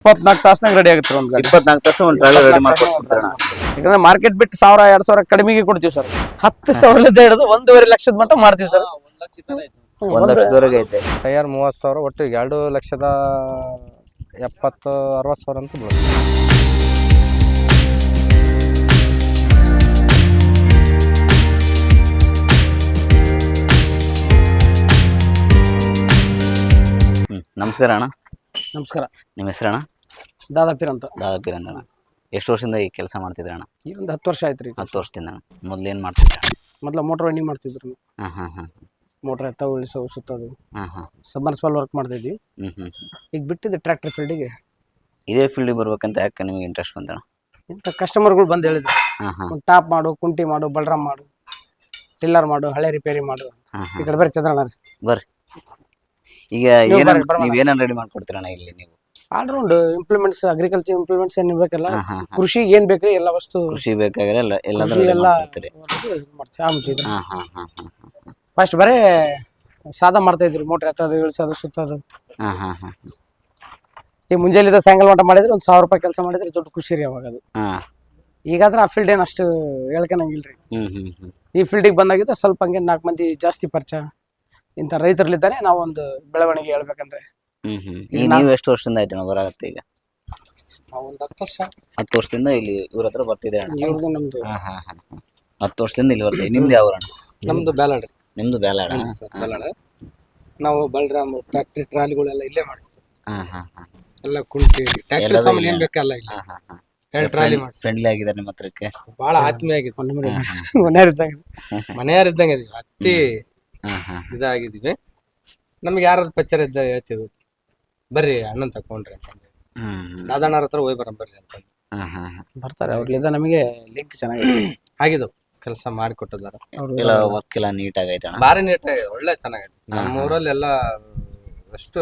ಇಪ್ಪತ್ನಾಲ್ಕು ತಾಸ್ನಾಗ ರೆಡಿ ಆಗುತ್ತೆ ಒಂದು ಗಾಡಿ. ಇಪ್ಪತ್ನಾಲ್ಕು ತಾಸು ಒಂದು ಟ್ರಾಲಿ ರೆಡಿ ಮಾಡ್ಕೊಡ್ತೀರಣ್ಣ ಯಾಕಂದ್ರೆ ಮಾರ್ಕೆಟ್ ಬಿಟ್ಟು ಸಾವಿರ ಎರಡ್ ಸಾವಿರ ಕಡಿಮೆಗೆ ಕೊಡ್ತೀವಿ ಸರ್ ಹತ್ತು ಸಾವಿರದಿಂದ ಹಿಡಿದು ಒಂದೂವರೆ ಲಕ್ಷದ ಮಟ್ಟ ಮಾಡ್ತೀವಿ ಸರ್ ಒಂದ್ ಲಕ್ಷದವರೆಗೆ ಐತೆ. ಟೈರ್ ಮೂವತ್ತು ಸಾವಿರ ಒಟ್ಟು ಎರಡು ಲಕ್ಷದ ಎಪ್ಪತ್ತು ಅರವತ್ತು ಸಾವಿರ ಅಂತ ಬೀಳುತ್ತೆ. ನಮಸ್ಕಾರ ಅಣ್ಣ. ನಮಸ್ಕಾರ. ನಿಮ್ಮ ಹೆಸರಣ್ಣ? ದಾದಾಪೀರ್ ಅಂತ. ದಾದಾಪೀರ್ ಅಂತ ಅಣ್ಣ ಎಷ್ಟು ವರ್ಷದಿಂದ ಈ ಕೆಲಸ ಮಾಡ್ತಿದ್ರಣ್ಣ ಈ ಒಂದು ಹತ್ತು ವರ್ಷ ಆಯ್ತು ರೀ ಹತ್ತು ವರ್ಷದಿಂದ ಅಣ್ಣ. ಮೊದ್ಲು ಏನು ಮಾಡ್ತಿದ್ರಿ ಮೊದಲು ಮೋಟರ್ ರನ್ನಿಂಗ್ ಮಾಡ್ತಿದ್ರು ಹಾಂ ಹಾಂ ಹಾಂ ಮೋಟರ್ ಎತ್ತ ಉಳಿಸೋ ಸುತ್ತೋದು ಹಾಂ ಹಾಂ. ಸಬ್ಮರ್ಸ್ಬಲ್ ವರ್ಕ್ ಮಾಡ್ತಿದ್ವಿ. ಹ್ಮ್ ಈಗ ಬಿಟ್ಟಿದ್ದು ಟ್ರ್ಯಾಕ್ಟರ್ ಫೀಲ್ಡಿಗೆ ಇದೇ ಫೀಲ್ಡಿಗೆ ಬರ್ಬೇಕಂತ ಯಾಕೆ ನಿಮಗೆ ಇಂಟ್ರೆಸ್ಟ್ ಬಂದಣ್ಣ ಇಂಥ ಕಸ್ಟಮರ್ಗಳು ಬಂದು ಹೇಳಿದ್ರು. ಹಾಂ ಹಾಂ. ಒಂದು ಟಾಪ್ ಮಾಡು ಕುಂಟಿ ಮಾಡು ಬಲ್ರಾಮ್ ಮಾಡು ಟಿಲ್ಲರ್ ಮಾಡು ಹಳೆ ರಿಪೇರಿ ಮಾಡು. ಹಾಂ ಈ ಹಾಂ ಕಡೆ ಬರ್ರಿ ಚಂದ್ರಣ್ಣ. ರೀ ಬರ್ರಿ ಈಗ ಏನಾರು ನೀವು ಏನಾರು ರೆಡಿ ಮಾಡ್ಕೊಡ್ತೀರಣ್ಣ ಇಲ್ಲಿ ನೀವು? ಆಲ್ರೌಂಡ್ ಇಂಪ್ಲಿಮೆಂಟ್ಸ್ ಅಗ್ರಿಕಲ್ಚರ್ ಇಂಪ್ಲಿಮೆಂಟ್ಸ್ ಏನ್ ಬೇಕಲ್ಲ ಕೃಷಿ ಹಾಂ ಹಾಂ. ಕೃಷಿಗೆ ಏನ್ ಬೇಕ್ರಿ ಎಲ್ಲ ವಸ್ತು ಕೃಷಿ ಬೇಕಾಗಿರೋ ಎಲ್ಲ ಕೃಷಿ ಮಾಡ್ತೀವಿ ಹಾಂ ಹಾಂ ಹಾಂ ಫಸ್ಟ್ ಬರೇ ಸಾದ ಮಾಡ್ತಾ ಇದ್ರಿ ಮೋಟರ್ ಎತ್ತೋದು ಇಳಿಸೋದು ಸುತ್ತೋದು. ಹಾಂ ಹಾಂ ಹಾಂ ಈ ಮುಂಜಾನೆ ಸಾಯಂಕಾಲ ಮಟ್ಟ ಮಾಡಿದ್ರೆ ಒಂದು ಸಾವಿರ ರೂಪಾಯಿ ಕೆಲಸ ಮಾಡಿದ್ರೆ ದೊಡ್ಡ ಖುಷಿ ರೀ ಅವಾಗ ಅದು. ಹಾಂ. ಈಗಾದ್ರೆ ಆ ಫೀಲ್ಡ್ ಏನು ಅಷ್ಟು ಹೇಳ್ಕೊಳಂಗಿಲ್ರಿ ಹ್ಮ್ ಹ್ಮ್ ಈ ಫೀಲ್ಡಿಗೆ ಬಂದಾಗಿದ್ದ ಸ್ವಲ್ಪ ಹಂಗೆ ನಾಲ್ಕು ಮಂದಿ ಜಾಸ್ತಿ ಪರಿಚಯ ಇಂಥ ರೈತರಲ್ಲಿದ್ದಾನೆ ನಾವು ಒಂದು ಬೆಳವಣಿಗೆ ಹೇಳ್ಬೇಕಂದ್ರೆ. ಹ್ಮ್ ಹ್ಮ್. ಈಗ ನೀವು ಎಷ್ಟು ವರ್ಷದಿಂದ ಆಯ್ತು ಅಣ್ಣ ಬರಾಗತ್ತೆ ಈಗ? ಒಂದು ಹತ್ತು ವರ್ಷ. ಹತ್ತು ವರ್ಷದಿಂದ ಇಲ್ಲಿ ಇವ್ರ ಹತ್ರ ಬರ್ತಿದ್ದೀರ ಅಣ್ಣ? ಇವ್ರದ್ದು ನಮ್ದು. ಹಾ ಹಾ ಹಾ. ಹಾ. ಹತ್ತು ವರ್ಷದಿಂದ ಇಲ್ಲಿ ಬರ್ತೀವಿ ನಿಮ್ದು ಯಾವ ಅಣ್ಣ? ನಮ್ದು ಬ್ಯಾಲಡ್. ನಿಮ್ದು ಬೇಲಾಡ ಬ್ಯಾಲಡ್. ನಾವು ಬಲರಾಮ್ ಟ್ರ್ಯಾಕ್ಟ್ರಿ ಟ್ರಾಲಿಗಳೆಲ್ಲ ಇಲ್ಲೇ ಮಾಡಿಸ್ತೀವಿ ಹಾ ಹಾ ಹಾ ಎಲ್ಲ ಕುಂಟಿ ಟ್ರ್ಯಾಕ್ಟರ್ ಎಲ್ಲದೂ ಸಾಮಾನು ಇಲ್ಲೇ? ಏನ್ ಬೇಕಲ್ಲ ಇಲ್ಲ. ಹಾ ಹಾ ಹಾ. ಎರಡು ಟ್ರಾಲಿ ಮಾಡಿಸಿ ಫ್ರೆಂಡ್ಲಿ ಆಗಿದ್ದಾರೆ ನಿಮ್ಮ ಹತ್ರಕ್ಕೆ? ಬಹಳ ಆತ್ಮೀಯ ಆಗಿದೆ ಮನೆಯವ್ರಿದ್ದಂಗೆ ಮನೆಯವರಿದ್ದಂಗೆ ಇದೀವಿ. ಅತ್ತಿ ಹಾ ಹಾ ಇದಾಗಿದ್ದೀವಿ. ನಮ್ಗೆ ಯಾರು ಪರಿಚಯ ಇದ್ದ ಹೇಳ್ತೀವಿ ಬರ್ರಿ ಅಣ್ಣನ್ ತಕೊಂಡ್ರಿ ಅಂತಂದ್ರೆ ಹ್ಮ್. ದಾದಣ್ಣರ ಹತ್ರ ಹೋಗಿ ಬರಂ ಬರ್ರಿ ಅಂತ ಬರ್ತಾರೆ ಅವ್ರಿಂದ ನಮಗೆ ಲಿಂಕ್ ಚೆನ್ನಾಗಿದೆ. ಆಗಿದ್ದು ಕೆಲಸ ಮಾಡಿಕೊಟ್ಟಿದ್ದಾರೆ. ಎಲ್ಲ ವರ್ಕ್ ಎಲ್ಲ ನೀಟ್ ಆಗೈತೆ ಬಾರಿ ಭಾರಿ ಆಗಿದೆ ಒಳ್ಳೆ ಚೆನ್ನಾಗೈತೆ. ನಮ್ಮ ಊರಲ್ಲಿ ಎಲ್ಲ ಅಷ್ಟು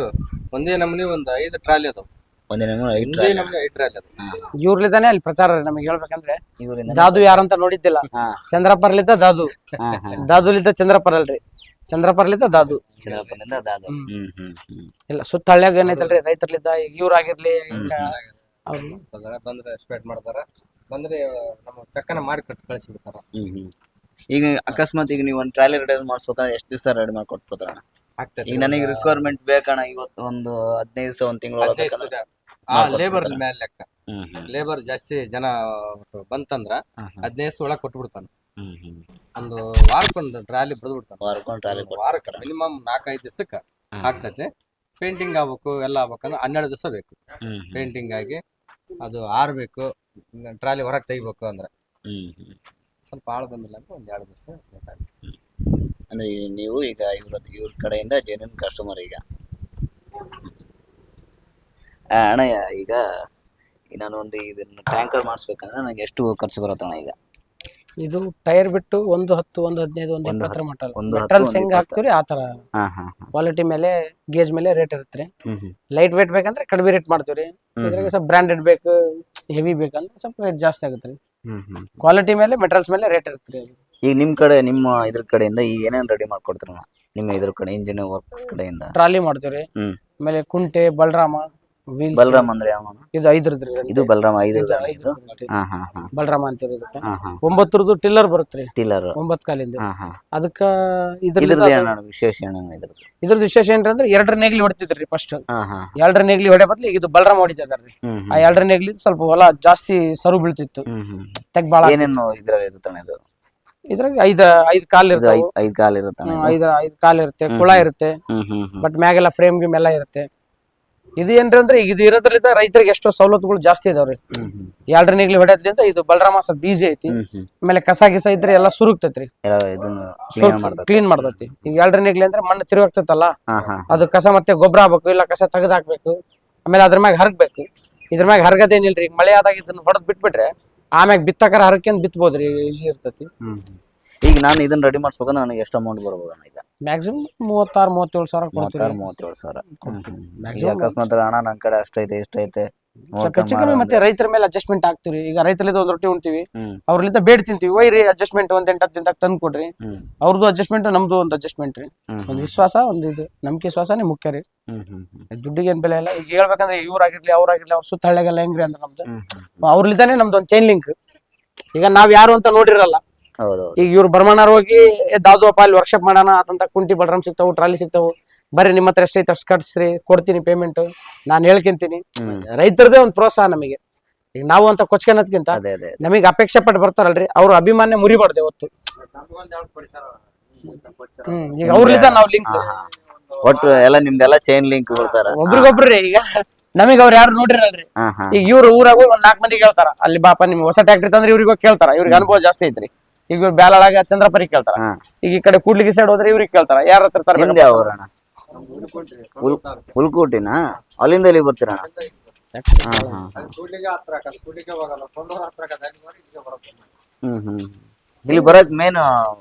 ಒಂದೇ ನಮ್ಮನೆ ಒಂದು ಐದು ಟ್ರಾಲಿ ಅದಾವ ಒಂದೇ ನಮೂನಿ ಐದು ಟ್ರಾಲಿ ಅದಾವ ಅಲ್ಲಿ ಪ್ರಚಾರ ನಮಗೆ ಹೇಳ್ಬೇಕಂದ್ರೆ ಇವರಿಂದ ದಾದು ಯಾರಂತ ನೋಡಿದ್ದಿಲ್ಲ. ಚಂದ್ರಪ್ಪರ್ಲಿದ್ದ ದಾದು. ದಾದುಲಿದ್ದ ಚಂದ್ರಪ್ಪರ್ ಅಲ್ರಿ ಚಂದ್ರಪ್ಪರ್ಲಿದ್ದ ದಾದು. ಚಂದ್ರಪ್ಪನಿಂದ ಅದಾದ ಹ್ಮ್. ಹ್ಮ್ ಹ್ಮ್ ಇಲ್ಲ ಸುತ್ತ ಹಳ್ಳ್ಯಾಗ ಏನೈತಲ್ರಿ ರೈತರ್ಲಿದ್ದ ಈಗ ಇವ್ರಾಗಿರ್ಲಿ ಈಗ ಅವ್ರು ಬರ್ತಾರೆ, ಬಂದ್ರೆ ಎಕ್ಸ್ಪೆಕ್ಟ್ ಮಾಡ್ತಾರ. ಬಂದ್ರೆ ನಮ್ಮ ಚಕ್ಕನ ಮಾಡಿ ಕಟ್ ಕಳಿಸಿ ಬಿಡ್ತಾರ ಹ್ಮ್ ಹ್ಮ್. ಈಗ ಅಕಸ್ಮಾತ್ ಈಗ ನೀವು ಒಂದು ಟ್ರಾಲಿ ರೆಡಿ ಮಾಡ್ಸ್ಬೇಕಂದ್ರೆ ಎಷ್ಟು ದಿವಸ ರೆಡಿ ಮಾಡಿ ಕೊಟ್ಬಿಡ್ತಾರಣ ಆಗ್ತದೆ. ಈಗ ನನಗೆ ರಿಕ್ವೈರ್ಮೆಂಟ್ ಬೇಕಣ್ಣ ಇವತ್ತು ಒಂದು ಹದಿನೈದು ದಿವಸ ಒಂದು ತಿಂಗಳು ಆ ಲೇಬರ್ ಮೇಲೆ ಲೆಕ್ಕ. ಹ್ಮ್ ಹ್ಮ್. ಲೇಬರ್ ಜಾಸ್ತಿ ಜನ ಬಂತಂದ್ರ ಹಾ, ಹಾ. ಹದಿನೈದು ದಿವಸ ಒಳಗೆ ಕೊಟ್ಬಿಡ್ತಾನ. ಹ್ಮ್ ಹ್ಮ್. ಒಂದು ವಾರಕ್ಕೊಂದು ಟ್ರಾಲಿ ಬಿಡ್ತಾನ ವಾರಕ್ಕೊಂದು ಟ್ರಾಲಿ ವಾರಕ್ಕೆ ಮಿನಿಮಮ್ ನಾಲ್ಕೈದು ದಿವಸಕ್ಕೆ ಆಗ್ತೈತೆ. ಪೇಂಟಿಂಗ್ ಆಗ್ಬೇಕು ಎಲ್ಲ ಆಗ್ಬೇಕಂದ್ರೆ ಹನ್ನೆರಡು ದಿವಸ ಬೇಕು. ಹ್ಮ್ ಪೇಂಟಿಂಗ್ ಆಗಿ ಅದು ಆರ್ಬೇಕು ಟ್ರಾಲಿ ಹೊರಗೆ ತೆಗಿಬೇಕು ಅಂದ್ರೆ. ಹ್ಮ್ ಹ್ಮ್. ಸ್ವಲ್ಪ ಆಳು ಬಂದಿಲ್ಲ ಅಂದ್ರೆ ಒಂದ್ ಎರಡು ದಿವಸ ಬೇಕಾಗುತ್ತೆ. ಅಂದ್ರೆ ಈ ನೀವು ಈಗ ಇವ್ರ ಇವ್ರ ಕಡೆಯಿಂದ ಜೆನ್ಯೂನ್ ಕಸ್ಟಮರ್ ಈಗ. ಆ, ಅಣ್ಣ ಈಗ ಈ ನಾನು ಒಂದು ಇದನ್ನ ಟ್ಯಾಂಕರ್ ಮಾಡಿಸ್ಬೇಕಂದ್ರೆ ನನಗೆ ಎಷ್ಟು ಖರ್ಚು ಬರುತ್ತಣ್ಣ ಈಗ? ಇದು ಟೈರ್ ಬಿಟ್ಟು ಒಂದು ಹತ್ತು ಒಂದು ಹದಿನೈದು ಒಂದು ಇಪ್ಪತ್ತರ ಮಟ್ಟ ಒಂದು ಹತ್ತು, ಮೆಟ್ರಲ್ಸ್ ಒಂದು ಹೆಂಗ್ ಇಪ್ಪತ್ತು. ಆ ತರ ಹಾ ಹಾ ಹಾ. ಕ್ವಾಲಿಟಿ ಮೇಲೆ ಗೇಜ್ ಮೇಲೆ ರೇಟ್ ಇರುತ್ತೆ ಹ್ಮ್ ಹ್ಮ್. ಲೈಟ್ ವೇಟ್ ಬೇಕಂದ್ರೆ ಕಡಿಮೆ ರೇಟ್ ಮಾಡ್ತೀವಿ ಇದ್ರಾಗ ಸ್ವಲ್ಪ ಬ್ರಾಂಡೆಡ್ ಬೇಕು ಹೆವಿ ಬೇಕಂದ್ರೆ ಸ್ವಲ್ಪ ರೇಟ್ ಜಾಸ್ತಿ ಆಗುತ್ತೆ ರೀ. ಹ್ಮ್ ಹ್ಮ್. ಕ್ವಾಲಿಟಿ ಮೇಲೆ ಮೆಟೀರಿಯಲ್ಸ್ ಮೇಲೆ ರೇಟ್ ಇರುತ್ತೆ ರೀ ಈಗ ನಿಮ್ ಕಡೆ ನಿಮ್ಮ ಇದ್ರ ಕಡೆಯಿಂದ ಈಗ ಏನೇನ್ ರೆಡಿ ಮಾಡ್ಕೊಡ್ತಾರ ನಿಮ್ಮ ಇದ್ರ ಕಡೆ ಇಂಜಿನ್ ವರ್ಕ್ಸ್ ಕಡೆಯಿಂದ. ಟ್ರಾಲಿ ಮಾಡ್ತೀವ್ರಿ. ಹ್ಮ್. ಆಮೇಲೆ ಕುಂಟೆ ಬಲರಾಮ. ಬಲರಾಮ್ ಅಂದ್ರೆ ಇದು ಐದ್ರದ್ರಿ ಇದು ಬಲರಾಮ್ ಐದು ಇದು ಇದು ಹಾ ಹಾ ಹಾ. ಬಲರಾಮ ಅಂತೀರಿ ಇದಕ್ಕೆ ಹಾ ಹಾ. ಒಂಬತ್ತರದ್ದು ಟಿಲ್ಲರ್ ಬರುತ್ತೆ ಟಿಲ್ಲರ್. ಒಂಬತ್ತು ಕಾಲಿಂದ. ಹಾ ಹಾ. ಅದಕ್ಕ ಇದ್ರದ್ದು ಇದ್ರದ್ದು ಏನಣ್ಣ ವಿಶೇಷ ಇದ್ರದ್ದು? ಇದ್ರದ್ದು ವಿಶೇಷ ಏನ್ರಿ ಎರಡರ ನೇಗ್ಲಿ ಹೊಡಿತಿದ್ರಿ ಫಸ್ಟ್ ಹಾ ಹಾ ಎರಡರ ನೇಗ್ಲಿ ಹೊಡೆ ಬದ್ಲಿ ಈಗ ಇದು ಬಲರಾಮ ಹೊಡಿತಿದಾರ್ರಿ ಹ್ಮ್ ಆ ಎರಡರ ನೇಗ್ಲಿ ಸ್ವಲ್ಪ ಹೊಲ ಜಾಸ್ತಿ ಸರು ಬೀಳ್ತಿತ್ತು. ಹ್ಮ್ ಹ್ಮ್. ತೆಗ್ ಬಾಳ ಏನೇನು ಇದ್ರಲ್ಲಿ ಇದು? ಇದ್ರಾಗ ಐದ ಐದ್ ಕಾಲ್ ಇರುತ್ತೆ ಇರ್ತಾವ. ಐದ್ ಐದ್ ಕಾಲ್ ಇರುತ್ತಣ್ಣ ಇದು? ಐದ್ ಐದ್ ಕಾಲ್ ಇರುತ್ತೆ ಕುಳ ಇರುತ್ತೆ. ಹ್ಮ್ ಹ್ಮ್ ಹ್ಮ್. ಬಟ್ ಮ್ಯಾಗೆಲ್ಲ ಫ್ರೇಮ್ ಗಿಮ್ ಎಲ್ಲ ಇರುತ್ತೆ. ಇದು ಏನ್ರಿ ಅಂದ್ರೆ ಈಗ ಇದು ಇರೋದ್ರಿಂದ ರೈತರಿಗೆ ಎಷ್ಟೋ ಸವಲತ್ತುಗಳು ಜಾಸ್ತಿ ಇದಾವ್ರಿ. ಎರಡನೇಗ್ಲಿ ಹೊಡೆಯೋದ್ರಿಂದ ಇದು ಬಲರಾಮ ಸ್ವಲ್ಪ ಐತಿ. ಆಮೇಲೆ ಕಸ ಗಿಸ ಇದ್ರೆ ಎಲ್ಲ ಸುರುಗ್ತೈತ್ರಿ. ಎಲ್ಲ ಕ್ಲೀನ್ ಮಾಡ್ತೈತಿ. ಈಗ ಎರಡನೇಗ್ಲಿ ಅಂದ್ರೆ ಮಣ್ಣು ತಿರುಗಾಗ್ತೈತಲ್ಲ ಅದು ಕಸ ಮತ್ತೆ ಗೊಬ್ಬರ ಹಾಕ್ಬೇಕು ಇಲ್ಲ ಕಸ ತೆಗೆದು ಹಾಕ್ಬೇಕು ಆಮೇಲೆ ಅದ್ರ ಮ್ಯಾಗ ಹರಗ್ಬೇಕು. ಇದ್ರ ಮ್ಯಾಗ ಹರಗದೇನಿಲ್ರಿ ಈಗ ಮಳೆ ಆದಾಗ ಇದನ್ನ ಹೊಡೆದ್ ಬಿಟ್ಬಿಟ್ರೆ ಆಮ್ಯಾಗ ಬಿತ್ತಕರ ಹರಕೆಂದ್ ಬಿತ್ಬೋದ್ರಿ ಈಸಿ ಇರ್ತೈತಿ. ಈಗ ನಾನು ಇದನ್ನ ರೆಡಿ ಮಾಡ್ಸ್ಬೇಕಂದ್ರೆ ನನಗೆ ಎಷ್ಟು ಅಮೌಂಟ್ ಬರ್ಬೋದು ಈಗ? ಮ್ಯಾಕ್ಸಿಮಮ್ ಮೂವತ್ತಾರು ಮೂವತ್ತೇಳು ಸಾವಿರ ಕೊಡ್ತೀವಿ. ಮೂವತ್ತಾರು ಮೂವತ್ತೇಳು ಸಾವಿರ. ಈಗ ಅಕಸ್ಮಾತ್ ಅಣ್ಣ ನನ್ನ ಕಡೆ ಅಷ್ಟೈತೆ ಇಷ್ಟೈತೆ ಸ್ವಲ್ಪ ಹೆಚ್ಚು ಕಮ್ಮಿ ಮತ್ತೆ ರೈತರ ಮೇಲೆ ಅಡ್ಜಸ್ಟ್ಮೆಂಟ್ ಆಗ್ತೀವಿ ಈಗ ರೈತರಿಂದ ಒಂದ್ ರೊಟ್ಟಿ ಉಣ್ತೀವಿ. ಹ್ಮ್. ಅವ್ರಲ್ಲಿಂದ ಬೇಡ್ ತಿಂತೀವಿ. ಒಯ್ರಿ ಅಡ್ಜಸ್ಟ್ಮೆಂಟ್ ಒಂದ್ ಎಂಟು ಹತ್ತು ದಿನದಾಗ ತಂದು ಕೊಡ್ರಿ. ಹ್ಮ್. ಅವ್ರದ್ದು ಅಡ್ಜಸ್ಟ್ಮೆಂಟ್ ನಮ್ದು ಒಂದು ಅಡ್ಜಸ್ಟ್ಮೆಂಟ್ ರೀ. ಹ್ಮ್ ಒಂದು ವಿಶ್ವಾಸ ಒಂದು ಇದು. ನಂಬಿಕೆ ವಿಶ್ವಾಸನೇ ಮುಖ್ಯ ರೀ. ಹ್ಮ್ ಹ್ಮ್ ಹ್ಮ್. ದುಡ್ಡಿಗೆ ಏನ್ ಬೆಲೆ ಇಲ್ಲ. ಈಗ ಹೇಳ್ಬೇಕಂದ್ರೆ ಇವ್ರಾಗಿರ್ಲಿ ಅವ್ರಾಗಿರ್ಲಿ ಅವ್ರ ಸುತ್ತ ಹಳ್ಳಿಗೆಲ್ಲ ಹೆಂಗ್ರಿ ಅಂದ್ರೆ ನಮ್ದು. ಹ್ಮ್ ಹ್ಮ್ ಅವ್ರಲಿದ್ದಾನೆ ನಮ್ದು ಒಂದು ಚೈನ್ ಲಿಂಕ್ ಈಗ ನಾವ್ ಯಾರು ಅಂತ ನೋಡಿರಲ್ಲ. ಈಗ ಇವ್ರು ಬರ್ಮಣ್ಣಾರ್ ಹೋಗಿ ದಾದುವಪ್ಪ ಅಲ್ಲಿ ವರ್ಕ್ಶಾಪ್ ಮಾಡೋಣ ಅದಂತ ಕುಂಟಿ ಬಡ್ರಮ್ ಸಿಗ್ತಾವು ಟ್ರಾಲಿ ಸಿಗ್ತಾವು. ಬರೀ ನಿಮ್ಮ ಹತ್ರ ಎಷ್ಟೈತೆ ಅಷ್ಟು ಕಟ್ಸ್ರಿ ಕೊಡ್ತೀನಿ ಪೇಮೆಂಟ್ ನಾನು ಹೇಳ್ಕೊಂತೀನಿ. ರೈತರದೇ ಒಂದು ಪ್ರೋತ್ಸಾಹ ನಮಗೆ. ಈಗ ನಾವು ಅಂತ ಕೊಚ್ಕೊಳೋದ್ಕಿಂತ ನಮಗೆ ಅಪೇಕ್ಷೆ ಪಟ್ಟು ಬರ್ತಾರಲ್ರಿ ಅವ್ರ ಅಭಿಮಾನ ಮುರಿಬಾರ್ದು ಹ್ಮ್ ಈಗ ಅವ್ರಲಿಂದ ನಾವು ಲಿಂಕ್. ಒಟ್ಟು ಎಲ್ಲ ನಿಮ್ದೆಲ್ಲ ಚೈನ್ ಲಿಂಕ್ ಬರ್ತಾರ ಒಬ್ರಿಗೊಬ್ರಿ ಈಗ ನಮಗ್ ಅವ್ರ ಯಾರು ನೋಡಿರಲ್ರಿ. ಈಗ ಇವ್ರು ಊರಾಗ ಒಂದ್ ನಾಲ್ಕು ಮಂದಿ ಕೇಳ್ತಾರ ಅಲ್ಲಿ ಬಾಪ ನಿಮ್ಗೆ ಹೊಸ ಟ್ಯಾಕ್ಟ್ರಿ ತಂದ್ರೆ ಇವ್ರಿಗೂ ಕೇಳ್ತಾರ ಇವ್ರಿಗೆ ಅನುಭವ ಜಾಸ್ತಿ ಐತ್ರಿ. ಈಗ ಇವ್ರು ಬ್ಯಾಲಳಾಗ ಚಂದ್ರಪರಿ ಕೇಳ್ತಾರ. ಈಗ ಈ ಕಡೆ ಕೂಡ್ಲಿಗಿ ಸೈಡ್ ಹೋದ್ರೆ ಇವ್ರಿಗೆ ಕೇಳ್ತಾರ. ಯಾರ ಹತ್ರ ಹುಲ್ ಹುಲ್ಕೋಟಿನ ಅಲ್ಲಿಂದ ಇಲ್ಲಿ ಬರ್ತೀರ ಹ್ಮ್ ಹ್ಮ್ ಇಲ್ಲಿ ಬರೋದ್ ಮೇನ್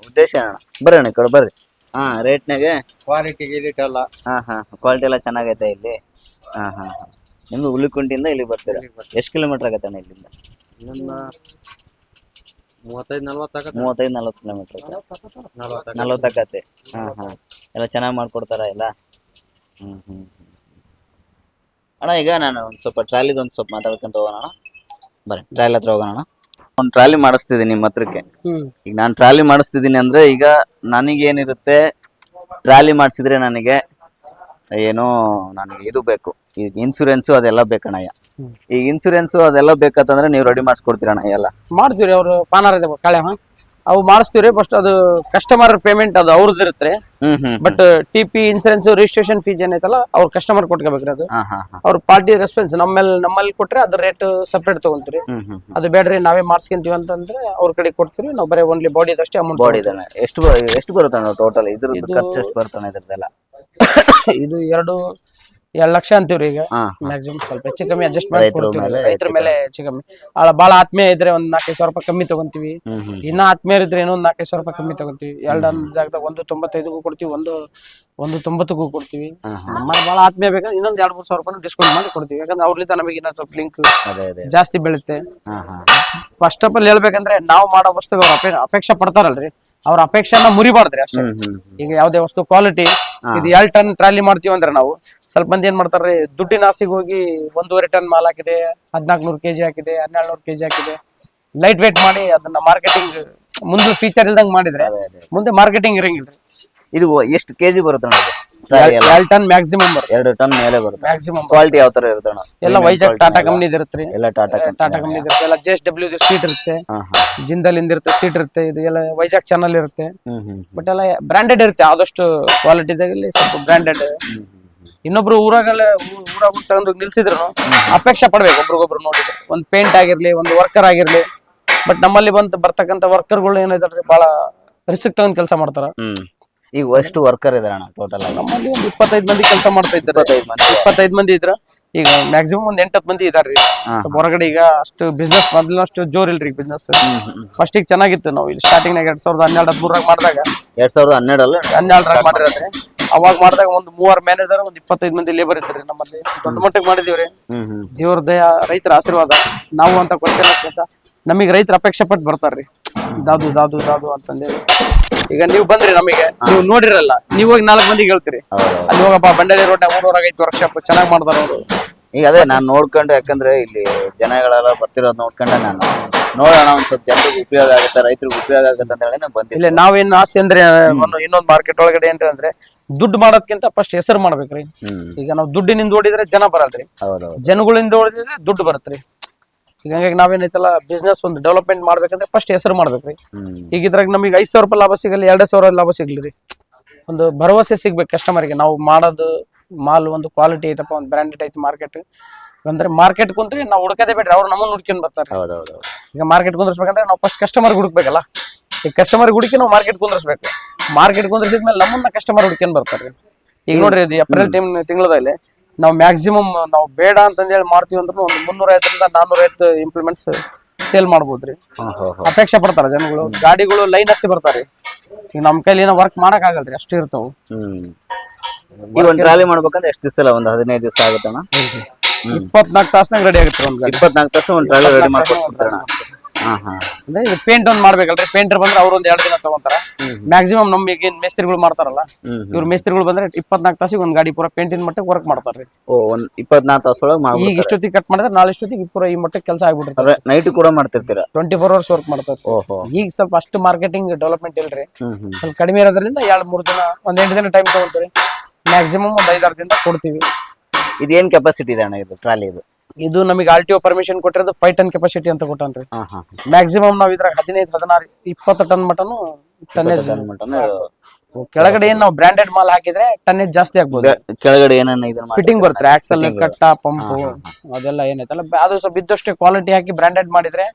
ಉದ್ದೇಶ ಅಣ್ಣ ಬರ್ರಿ ಅಣ್ಣ ಈ ಕಡೆ ಬರ್ರಿ. ಹಾ ರೇಟ್ನಾಗೆ ಕ್ವಾಲಿಟಿ ಗಿಲಿಟಿ ಎಲ್ಲ ಹಾ ಹಾ ಕ್ವಾಲಿಟಿ ಎಲ್ಲ ಚೆನ್ನಾಗೈತೆ ಇಲ್ಲಿ. ಹಾ ಹಾ ಹಾ. ನಿಮ್ದು ಹುಲಿಕುಂಟಿಯಿಂದ ಇಲ್ಲಿ ಬರ್ತೀರಾ? ಎಷ್ಟು ಕಿಲೋಮೀಟರ್ ಆಗತ್ತೆ ಅಣ್ಣ ಇಲ್ಲಿಂದ ಮೂವತ್ತೈದು ನಲ್ವತ್ತು ಮೂವತ್ತೈದು ನಲ್ವತ್ತು ಕಿಲೋಮೀಟರ್ ನಲ್ವತ್ತು ಹಾ ಹಾ. ಎಲ್ಲ ಚೆನ್ನಾಗಿ ಮಾಡ್ಕೊಡ್ತಾರ ಎಲ್ಲ? ಹ್ಮ್. ಅಣ್ಣ ಈಗ ನಾನು ಒಂದ್ ಸ್ವಲ್ಪ ಟ್ರಾಲಿ ಒಂದ್ ಸ್ವಲ್ಪ ಮಾತಾಡ್ಕೊಂತ ಹೋಗೋಣ ಬರ ಬರ್ರಿ ಟ್ರಾಲಿ ಹತ್ರ ಹೋಗೋಣ ಒಂದ್ ಒಂದು ಟ್ರಾಲಿ ಮಾಡಿಸ್ತಿದ್ದೀನಿ ನಿಮ್ಮ ಹತ್ರಕ್ಕೆ. ಈಗ ನಾನು ಟ್ರಾಲಿ ಮಾಡಿಸ್ತಿದ್ದೀನಿ ಅಂದ್ರೆ ಈಗ ನನಗೇನಿರುತ್ತೆ ಟ್ರಾಲಿ ಮಾಡಿಸಿದ್ರೆ ನನಗೆ ಏನೋ ನನಗೆ ಇದು ಬೇಕು. ಈಗ ಇನ್ಸೂರೆನ್ಸು ಅದೆಲ್ಲ ಬೇಕಣ್ಣಯ್ಯ ಈಗ ಇನ್ಸೂರೆನ್ಸ್ ಅದೆಲ್ಲ ಬೇಕಂತಂದ್ರೆ ನೀವು ರೆಡಿ ಮಾಡಿಸ್ಕೊಡ್ತೀರಣ್ಣ ಎಲ್ಲ. ಮಾಡ್ತೀವಿ ಅವ್ರು ಪಾನಾರ ಇದೆ ಕಳೆ ಹಾ ಅವು ಮಾಡಿಸ್ತೀವ್ರಿ ಫಸ್ಟ್ ಅದು ಕಸ್ಟಮರ್ ಪೇಮೆಂಟ್ ಅದು ಅವ್ರದ್ದು ಇರುತ್ತೆ. But T P insurance registration fees ಏನೈತಲ್ಲ ಅವ್ರ ಕಸ್ಟಮರ್ ಕೊಟ್ಕೋಬೇಕ್ರಿ ಅದು. ಅವ್ರ ಪಾರ್ಟಿ ರೆಸ್ಪಾನ್ಸ್ ನಮ್ಮಲ್ಲಿ ನಮ್ಮಲ್ಲಿ ಕೊಟ್ರೆ ಅದು ರೇಟ್ ಸಪ್ರೇಟ್ ತಗೊಂತೀರಿ ಅದು ಬೇಡ್ರಿ ನಾವೇ ಮಾಡ್ಸ್ಕೊಂತೀವಿ ಅಂತಂದ್ರೆ ಅವ್ರ ಕಡೆ ಕೊಡ್ತೀವಿ ನಾವು ಬರೀ ಓನ್ಲಿ ಬಾಡಿ ಅಷ್ಟೇ ಅಮೌಂಟ್ ಬಾಡಿ ಎಷ್ಟು ಎಷ್ಟು ಬರುತ್ತೆ ಟೋಟಲ್ ಇದ್ರ ಖರ್ಚು ಎಷ್ಟು ಬರುತ್ತೆ ಇದ್ರದ್ದೆಲ್ಲ ಇದು ಎರಡು ಎರಡ್ ಲಕ್ಷ ಅಂತೀವ್ರಿ ಈಗ. ಹಾ ಮ್ಯಾಕ್ಸಿಮಮ್ ಸ್ವಲ್ಪ ಹೆಚ್ಚು ಕಮ್ಮಿ ಅಡ್ಜಸ್ಟ್ ಮಾಡಿ ರೈತರ ಕೊಡ್ತೀವಿ ಮೇಲೆ ರೈತರ ಮೇಲೆ ಹೆಚ್ಚು ಕಮ್ಮಿ. ಅಲ್ಲ ಬಾಳ ಆತ್ಮೀಯ ಇದ್ರೆ ಒಂದ್ ನಾಲ್ಕೈದು ಸಾವಿರ ರೂಪಾಯಿ ಕಮ್ಮಿ ತಗೊಂತೀವಿ. ಹ್ಮ್ ಹ್ಮ್. ಇನ್ನ ಆತ್ಮೀಯರ್ ಇದ್ರೆ ಏನೋ ನಾಲ್ಕೈದು ಸಾವಿರ ರೂಪಾಯಿ ಕಮ್ಮಿ ತಗೊಂತೀವಿ. ಎರಡು ಜಾಗದಾಗ ಒಂದು ತೊಂಬತ್ತೈದಕ್ಕೂ ಕೊಡ್ತೀವಿ ಒಂದು ಒಂದು ತೊಂಬತ್ತಕ್ಕೂ ಕೊಡ್ತೀವಿ. ಹಾ ಹಾ. ನಮ್ಮ ಭಾಳ ಆತ್ಮೀಯ ಬೇಕಾದ್ರೆ ಇನ್ನೊಂದ್ ಎರಡ್ ಮೂರ್ ಸಾವಿರ ರೂಪಾಯಿ ಡಿಸ್ಕೌಂಟ್ ಮಾಡಿ ಕೊಡ್ತೀವಿ. ಯಾಕಂದ್ರೆ ಅವ್ರಲಿಂದ ನಮಗೆ ಇನ್ನೊಂದ್ ಸ್ವಲ್ಪ ಲಿಂಕ್ ಅದೇ ಅದೇ ಜಾಸ್ತಿ ಬೆಳುತ್ತೆ. ಹಾ ಹಾ. ಫಸ್ಟ್ ಆಫ್ ಆಲ್ ಹೇಳ್ಬೇಕಂದ್ರೆ ನಾವು ಮಾಡೋ ವಸ್ತುಗೆ ಅವ್ರ ಅಪೇ ಅಪೇಕ್ಷೆ ಪಡ್ತಾರಲ್ರಿ. ಅವ್ರ ಅಪೇಕ್ಷೆನ ಮುರಿಬಾರ್ದ್ರಿ ಅಷ್ಟೇ. ಹ್ಮ್ ಹ್ಮ್ ಈಗ ಯಾವ್ದೇ ವಸ್ತು ಕ್ವಾಲಿಟಿ ಇದು ಎರಡ್ ಟನ್ ಟ್ರಾಲಿ ಮಾಡ್ತೀವಿ ಅಂದ್ರೆ ನಾವು. ಸ್ವಲ್ಪ ಮಂದಿ ಏನ್ ಮಾಡ್ತಾರ್ರಿ ದುಡ್ಡಿನ ಆಸೆಗೆ ಹೋಗಿ ಒಂದೂವರೆ ಟನ್ ಮಾಲ್ ಹಾಕಿದೆ ಹದಿನಾಲ್ಕು ನೂರು ಕೆಜಿ ಹಾಕಿದೆ ಹನ್ನೆರಡು ನೂರು ಕೆಜಿ ಹಾಕಿದೆ. ಲೈಟ್ ವೇಟ್ ಮಾಡಿ ಅದನ್ನ ಮಾರ್ಕೆಟಿಂಗ್ ಮುಂದೆ ಫೀಚರ್ ಇಲ್ದಂಗ್ ಮಾಡಿದ್ರೆ ಮುಂದೆ ಮಾರ್ಕೆಟಿಂಗ್ ಇರಂಗಿಲ್ರಿ. ಇದು ಎಷ್ಟು ಕೆಜಿ ಬರುತ್ತೆ ಎಲ್ಲ ಎರಡ್ ಟನ್ ಮ್ಯಾಕ್ಸಿಮಮ್ ಎರಡು ಟನ್ ಮೇಲೆ ಬರುತ್ತೆ. ಮ್ಯಾಕ್ಸಿಮಮ್ ಕ್ವಾಲಿಟಿ ಯಾವ ತರ ಇರುತ್ತಣ್ಣ ಎಲ್ಲ ವೈಜಾಗ್ ಟಾಟಾ ಕಂಪನಿ ಇರುತ್ತೆ ಎಲ್ಲ ಟಾಟಾ ಟಾಟಾ ಕಂಪ್ನಿ ಇರುತ್ತೆ. ಎಲ್ಲ ಜೆ ಎಸ್ ಡಬ್ಲ್ಯೂ ಸೀಟ್ ಇರುತ್ತೆ. ಹಾ ಹಾ. ಜಿಂದಲ್ ಇಂದ ಇರುತ್ತೆ ಸೀಟ್ ಇರುತ್ತೆ ಇದು ಎಲ್ಲ ವೈಜಾಗ್ ಚಾನಲ್ ಇರುತ್ತೆ. ಹ್ಮ್ ಹ್ಮ್ ಬಟ್ ಎಲ್ಲ ಬ್ರಾಂಡೆಡ್ ಇರುತ್ತೆ. ಆದಷ್ಟು ಕ್ವಾಲಿಟಿದಾಗಲಿ ಸ್ವಲ್ಪ ಬ್ರಾಂಡೆಡ್ ಇನ್ನೊಬ್ರು ಊರಾಗಲ್ಲ ಊರಾಗ ತಗೊಂಡು ನಿಲ್ಸಿದ್ರು. ಅಪೇಕ್ಷೆ ಪಡ್ಬೇಕು ಒಬ್ರಿಗೊಬ್ರು ನೋಡಿ. ಒಂದ್ ಪೇಂಟ್ ಆಗಿರ್ಲಿ ಒಂದು ವರ್ಕರ್ ಆಗಿರ್ಲಿ. ಬಟ್ ನಮ್ಮಲ್ಲಿ ಬಂತ ಬರ್ತಕ್ಕಂಥ ವರ್ಕರ್ಗಳು ಏನಿದಾರೆ ಬಹಳ ರಿಸ್ಕ್ ತಗೊಂಡ್ ಕೆಲಸ ಮಾಡ್ತಾರ. ಹ್ಮ್. ಈಗ ಎಷ್ಟು ವರ್ಕರ್ ಇದ್ರ ಟೋಟಲ್ ಆಗಿ. ನಮ್ಮಲ್ಲಿ ಒಂದು ಇಪ್ಪತ್ತೈದು ಮಂದಿ ಕೆಲಸ ಮಾಡ್ತಾ ಇದ್ದಾರೆ. ಇಪ್ಪತ್ತೈದು ಮಂದಿ. ಇಪ್ಪತ್ತೈದು ಮಂದಿ ಇದ್ರ ಈಗ ಮ್ಯಾಕ್ಸಿಮಮ್ ಒಂದ್ ಎಂಟತ್ತು ಮಂದಿ ಇದಾರ್ರಿ. ಸ್ವಲ್ಪ ಹೊರಗಡೆ ಈಗ ಅಷ್ಟು ಬಿಸ್ನೆಸ್ ಮೊದ್ಲು ಅಷ್ಟು ಜೋರ್ ಇಲ್ರಿ ಬಿಸ್ನೆಸ್ ಫಸ್ಟ್ ಈಗ ಚೆನ್ನಾಗಿತ್ತು ನಾವು ಇಲ್ಲಿ ಸ್ಟಾರ್ಟಿಂಗ್ ನಾಗ ಎರಡ್ ಸಾವಿರದ ಹನ್ನೆರಡು ಹದಿಮೂರಾಗ ಮಾಡಿದಾಗ. ಎರಡ್ ಸಾವಿರದ ಹನ್ನೆರಡಲ್ಲ ಹನ್ನೆರಡರಾಗ ಮಾಡಿರೋದ್ರಿ. ಅವಾಗ ಮಾಡಿದಾಗ ಒಂದು ಮೂವರ್ ಮ್ಯಾನೇಜರ್ ಒಂದ್ ಇಪ್ಪತ್ತೈದು ಮಂದಿ ಲೇಬರ್ ಇದ್ರಿ ನಮ್ಮಲ್ಲಿ. ದೊಡ್ಡ ಮಟ್ಟಿಗೆ ಮಾಡಿದೀವ್ರಿ ದೇವ್ರ ದಯ ರೈತರ ಆಶೀರ್ವಾದ. ನಾವು ಅಂತ ಕೊಡ್ತೇನೆ ನಮಗೆ ರೈತರ ಅಪೇಕ್ಷೆ ಪಟ್ಟು ಬರ್ತಾರ್ರಿ. ದಾದು ದಾದು ದಾದು ಅಂತಂದೇಳಿ. ಈಗ ನೀವು ಬಂದ್ರಿ ನಮಗೆ ನೀವು ನೋಡಿರಲ್ಲ ನೀವು ಹೋಗಿ ನಾಲ್ಕು ಮಂದಿಗೆ ಹೇಳ್ತೀರಿ. ಅಲ್ಲಿ ಹೋಗಪ್ಪ ಬಂಡಾರಿ ರೋಡ್ ಊರೂರಾಗ ಐತಿ ವರ್ಕ್ಶಾಪ್ ಚೆನ್ನಾಗಿ ಮಾಡ್ತಾರ ಅವರು. ಈಗ ಅದೇ ನಾನ್ ನೋಡ್ಕೊಂಡು ಯಾಕಂದ್ರೆ ಇಲ್ಲಿ ಜನಗಳೆಲ್ಲ ಬರ್ತಿರೋದು ನೋಡ್ಕೊಂಡೆ ನಾನು. ನೋಡೋಣ ಒಂದ್ ಸ್ವಲ್ಪ ಜನರಿಗೆ ಉಪಯೋಗ ಆಗುತ್ತೆ ರೈತರಿಗೆ ಉಪಯೋಗ ಆಗುತ್ತೆ ಅಂತ ಹೇಳಿ ನಾನು ಬಂದಿಲ್ಲ ಇಲ್ಲ ನಾವೇನ್ ಆಸೆ ಅಂದ್ರೆ ಇನ್ನೊಂದು ಮಾರ್ಕೆಟ್ ಒಳಗಡೆ ಏನ್ರಿ ಅಂದ್ರೆ ದುಡ್ಡು ಮಾಡೋದ್ಕಿಂತ ಫಸ್ಟ್ ಹೆಸರು ಮಾಡ್ಬೇಕ್ರಿ. ಈಗ ನಾವು ದುಡ್ಡಿನಿಂದ ಓಡಿದ್ರೆ ಜನ ಬರಲ್ರಿ. ಹೌದೌದು. ಜನಗಳಿಂದ ಓಡಿದ್ರೆ ದುಡ್ಡು ಬರತ್ರಿ. ಈಗ ಹಂಗಾಗಿ ನಾವೇನೈತಲ್ಲ ಬಿಸ್ನೆಸ್ ಒಂದು ಡೆವಲಪ್ಮೆಂಟ್ ಮಾಡ್ಬೇಕಂದ್ರೆ ಫಸ್ಟ್ ಹೆಸರು ಮಾಡ್ಬೇಕ್ರಿ ಈಗ ಇದ್ರಾಗ ನಮಗೆ ಐದ್ ಸಾವಿರ ರೂಪಾಯಿ ಲಾಭ ಸಿಗಲಿ ಎರಡ್ ಸಾವಿರ ಲಾಭ ಸಿಗ್ಲಿ ರೀ. ಒಂದು ಭರವಸೆ ಸಿಗ್ಬೇಕು ಕಸ್ಟಮರ್ಗೆ ನಾವು ಮಾಡೋದು ಮಾಲ್ ಒಂದು ಕ್ವಾಲಿಟಿ ಐತಪ್ಪ ಒಂದು ಬ್ರ್ಯಾಂಡೆಡ್ ಐತಿ ಮಾರ್ಕೆಟ್ ಅಂದ್ರೆ ಮಾರ್ಕೆಟ್ ಕುಂತ್ರಿ ನಾವು ಹುಡುಕದೇ ಬೇಡ್ರಿ ಅವ್ರು ನಮ್ಮನ್ನ ಹುಡ್ಕೊಂಡ್ ಬರ್ತಾರೆ. ಈಗ ಮಾರ್ಕೆಟ್ ಕುಂದ್ರಸ್ಬೇಕಂದ್ರೆ ನಾವು ಫಸ್ಟ್ ಕಸ್ಟಮರ್ ಹುಡುಕ್ಬೇಕಲ್ಲ. ಈ ಕಸ್ಟಮರ್ ಹುಡುಕಿ ನಾವು ಮಾರ್ಕೆಟ್ ಕುಂದ್ರಸ್ಬೇಕು. ಮಾರ್ಕೆಟ್ ಕುಂದ್ರಸಿದ್ಮೇಲೆ ನಮ್ಮನ್ನ ಕಸ್ಟಮರ್ ಹುಡ್ಕೊಂಡ್ ಬರ್ತಾರೆ. ಈಗ ನೋಡ್ರಿ ಏಪ್ರಿಲ್ ತಿಂಗ್ ತಿಂಗಳಲ್ಲಿ ನಾವು ಮ್ಯಾಕ್ಸಿಮಮ್ ನಾವು ಬೇಡ ಅಂತಂದೇಳಿ ಮಾಡ್ತೀವಿ ಅಂದ್ರೆ ಒಂದು ಮುನ್ನೂರ ಐವತ್ತರಿಂದ ನಾನ್ನೂರ ಐವತ್ತು ಇಂಪ್ಲಿಮೆಂಟ್ಸ್ ಸೇಲ್ ಮಾಡ್ಬೋದ್ರಿ. ಅಪೇಕ್ಷೆ ಪಡ್ತಾರ ಜನಗಳು. ಗಾಡಿಗಳು ಲೈನ್ ಹತ್ತಿ ಬರ್ತಾರೆ. ಈಗ ನಮ್ಮ ಕೈಲಿ ಏನೋ ವರ್ಕ್ ಮಾಡಕ್ ಆಗಲ್ರಿ ಅಷ್ಟು ಇರ್ತಾವು. ಈಗ ಒಂದ್ ಟ್ರಾಲಿ ಮಾಡ್ಬೇಕಂದ್ರೆ ಎಷ್ಟು ದಿವಸ ಒಂದ್ ಹದಿನೈದು ದಿವಸ ಆಗುತ್ತಣ್ಣ? ಇಪ್ಪತ್ನಾಲ್ಕು ತಾಸ್ನಾಗ ರೆಡಿ ಆಗುತ್ತೆ ಒಂದ್ ಇಪ್ಪತ್ನಾಲ್ಕು ತಾಸು ಒಂದು ಟ್ರಾಲಿ ರೆಡಿ ಮಾಡ್ಕೊಡ್ತಾರಣ ಹಾ ಹಾ ಅಂದ್ರೆ ಇದು ಪೇಂಟ್ ಒಂದ್ ಮಾಡ್ಬೇಕಲ್ರಿ. ಪೇಂಟರ್ ಬಂದ್ರೆ ಅವ್ರ ಒಂದ್ ಎರಡು ದಿನ ತಗೊಂತಾರ. ಮ್ಯಾಕ್ಸಿಮಮ್ ನಮ್ ಈಗ ಏನ್ ಮೇಸ್ತ್ರಿಗಳು ಮಾಡ್ತಾರಲ್ಲ ಇವ್ರ ಮೇಸ್ತ್ರಿಗಳು ಬಂದ್ರೆ ಇಪ್ಪತ್ನಾಲ್ಕು ತಾಸಿಗೆ ಒಂದ್ ಗಾಡಿ ಪೂರ ಪೇಂಟಿನ ಮಟ್ಟಕ್ಕೆ ವರ್ಕ್ ಮಾಡ್ತಾರ್ರಿ. ಓ ಒಂದ್ ಇಪ್ಪತ್ನಾಲ್ಕು ತಾಸೊಳಗೆ ಈಗ ಇಷ್ಟೊತ್ತಿಗೆ ಕಟ್ ಮಾಡಿದ್ರೆ ನಾಳೆ ಇಷ್ಟೊತ್ತಿಗೆ ಪೂರ ಈ ಮಟ್ಟಕ್ಕೆ ಕೆಲಸ ಆಗ್ಬಿಟ್ಟಿರ್ತಾರೆ ನೈಟ್ ಕೂಡ ಮಾಡ್ತಿರ್ತೀರ? ಟ್ವೆಂಟಿ ಫೋರ್ ಅವರ್ಸ್ ವರ್ಕ್ ಮಾಡ್ತಾರೆ ಈಗ ಸ್ವಲ್ಪ ಅಷ್ಟು ಮಾರ್ಕೆಟಿಂಗ್ ಡೆವಲಪ್ಮೆಂಟ್ ಇಲ್ರಿ. ಸ್ವಲ್ಪ ಕಡಿಮೆ ಇರೋದ್ರಿಂದ ಎರಡ್ ಮೂರ್ ದಿನ ಒಂದ್ ಎಂಟು ದಿನ ಟೈಮ್ ತಗೊಂತೀವಿ ಮ್ಯಾಕ್ಸಿಮಮ್ ಒಂದ್ ಐದಾರು ದಿನ ಕೊಡ್ತೀವಿ. ಇದೇನ್ ಕೆಪಾಸಿಟಿ ಇದೆ ಅಣ್ಣ ಇದು ಟ್ರಾಲಿ ಇದು? ಇದು ನಮಗೆ ಆರ್ ಟಿ ಒ ಪರ್ಮಿಷನ್ ಕೊಟ್ಟಿರೋದು ಫೈವ್ ಟನ್ ಕೆಪಾಸಿಟಿ ಅಂತ ಕೊಟ್ಟನ್ರಿ ಮ್ಯಾಕ್ಸಿಮಮ್ ನಾವ್ ಇದ್ರಾಗ ಹದಿನೈದು ಹದಿನಾರು ಇಪ್ಪತ್ತು ಟನ್ ಮಟನು ಟನ್ನೇಜ್ ಮಟನು ಕೆಳಗಡೆ ಏನ್ ನಾವು ಬ್ರಾಂಡೆಡ್ ಮಾಲ್ ಹಾಕಿದ್ರೆ ಟನ್ನೇಜ್ ಜಾಸ್ತಿ ಆಗ್ಬೋದು. ಕೆಳಗಡೆ ಏನನ್ನ ಇದನ್ನ ಫಿಟ್ಟಿಂಗ್ ಬರುತ್ತೆ ಆಕ್ಸಲ್ ಕಟ್ಟ ಪಂಪ್ ಅದೆಲ್ಲ ಏನೈತಲ್ಲ ಬ- ಅದು ಸ್ವಲ್ಪ ಇದ್ದಷ್ಟೇ ಕ್ವಾಲಿಟಿ ಹಾಕಿ ಬ್ರಾಂಡೆಡ್ ಮಾಡಿದ್ರೆ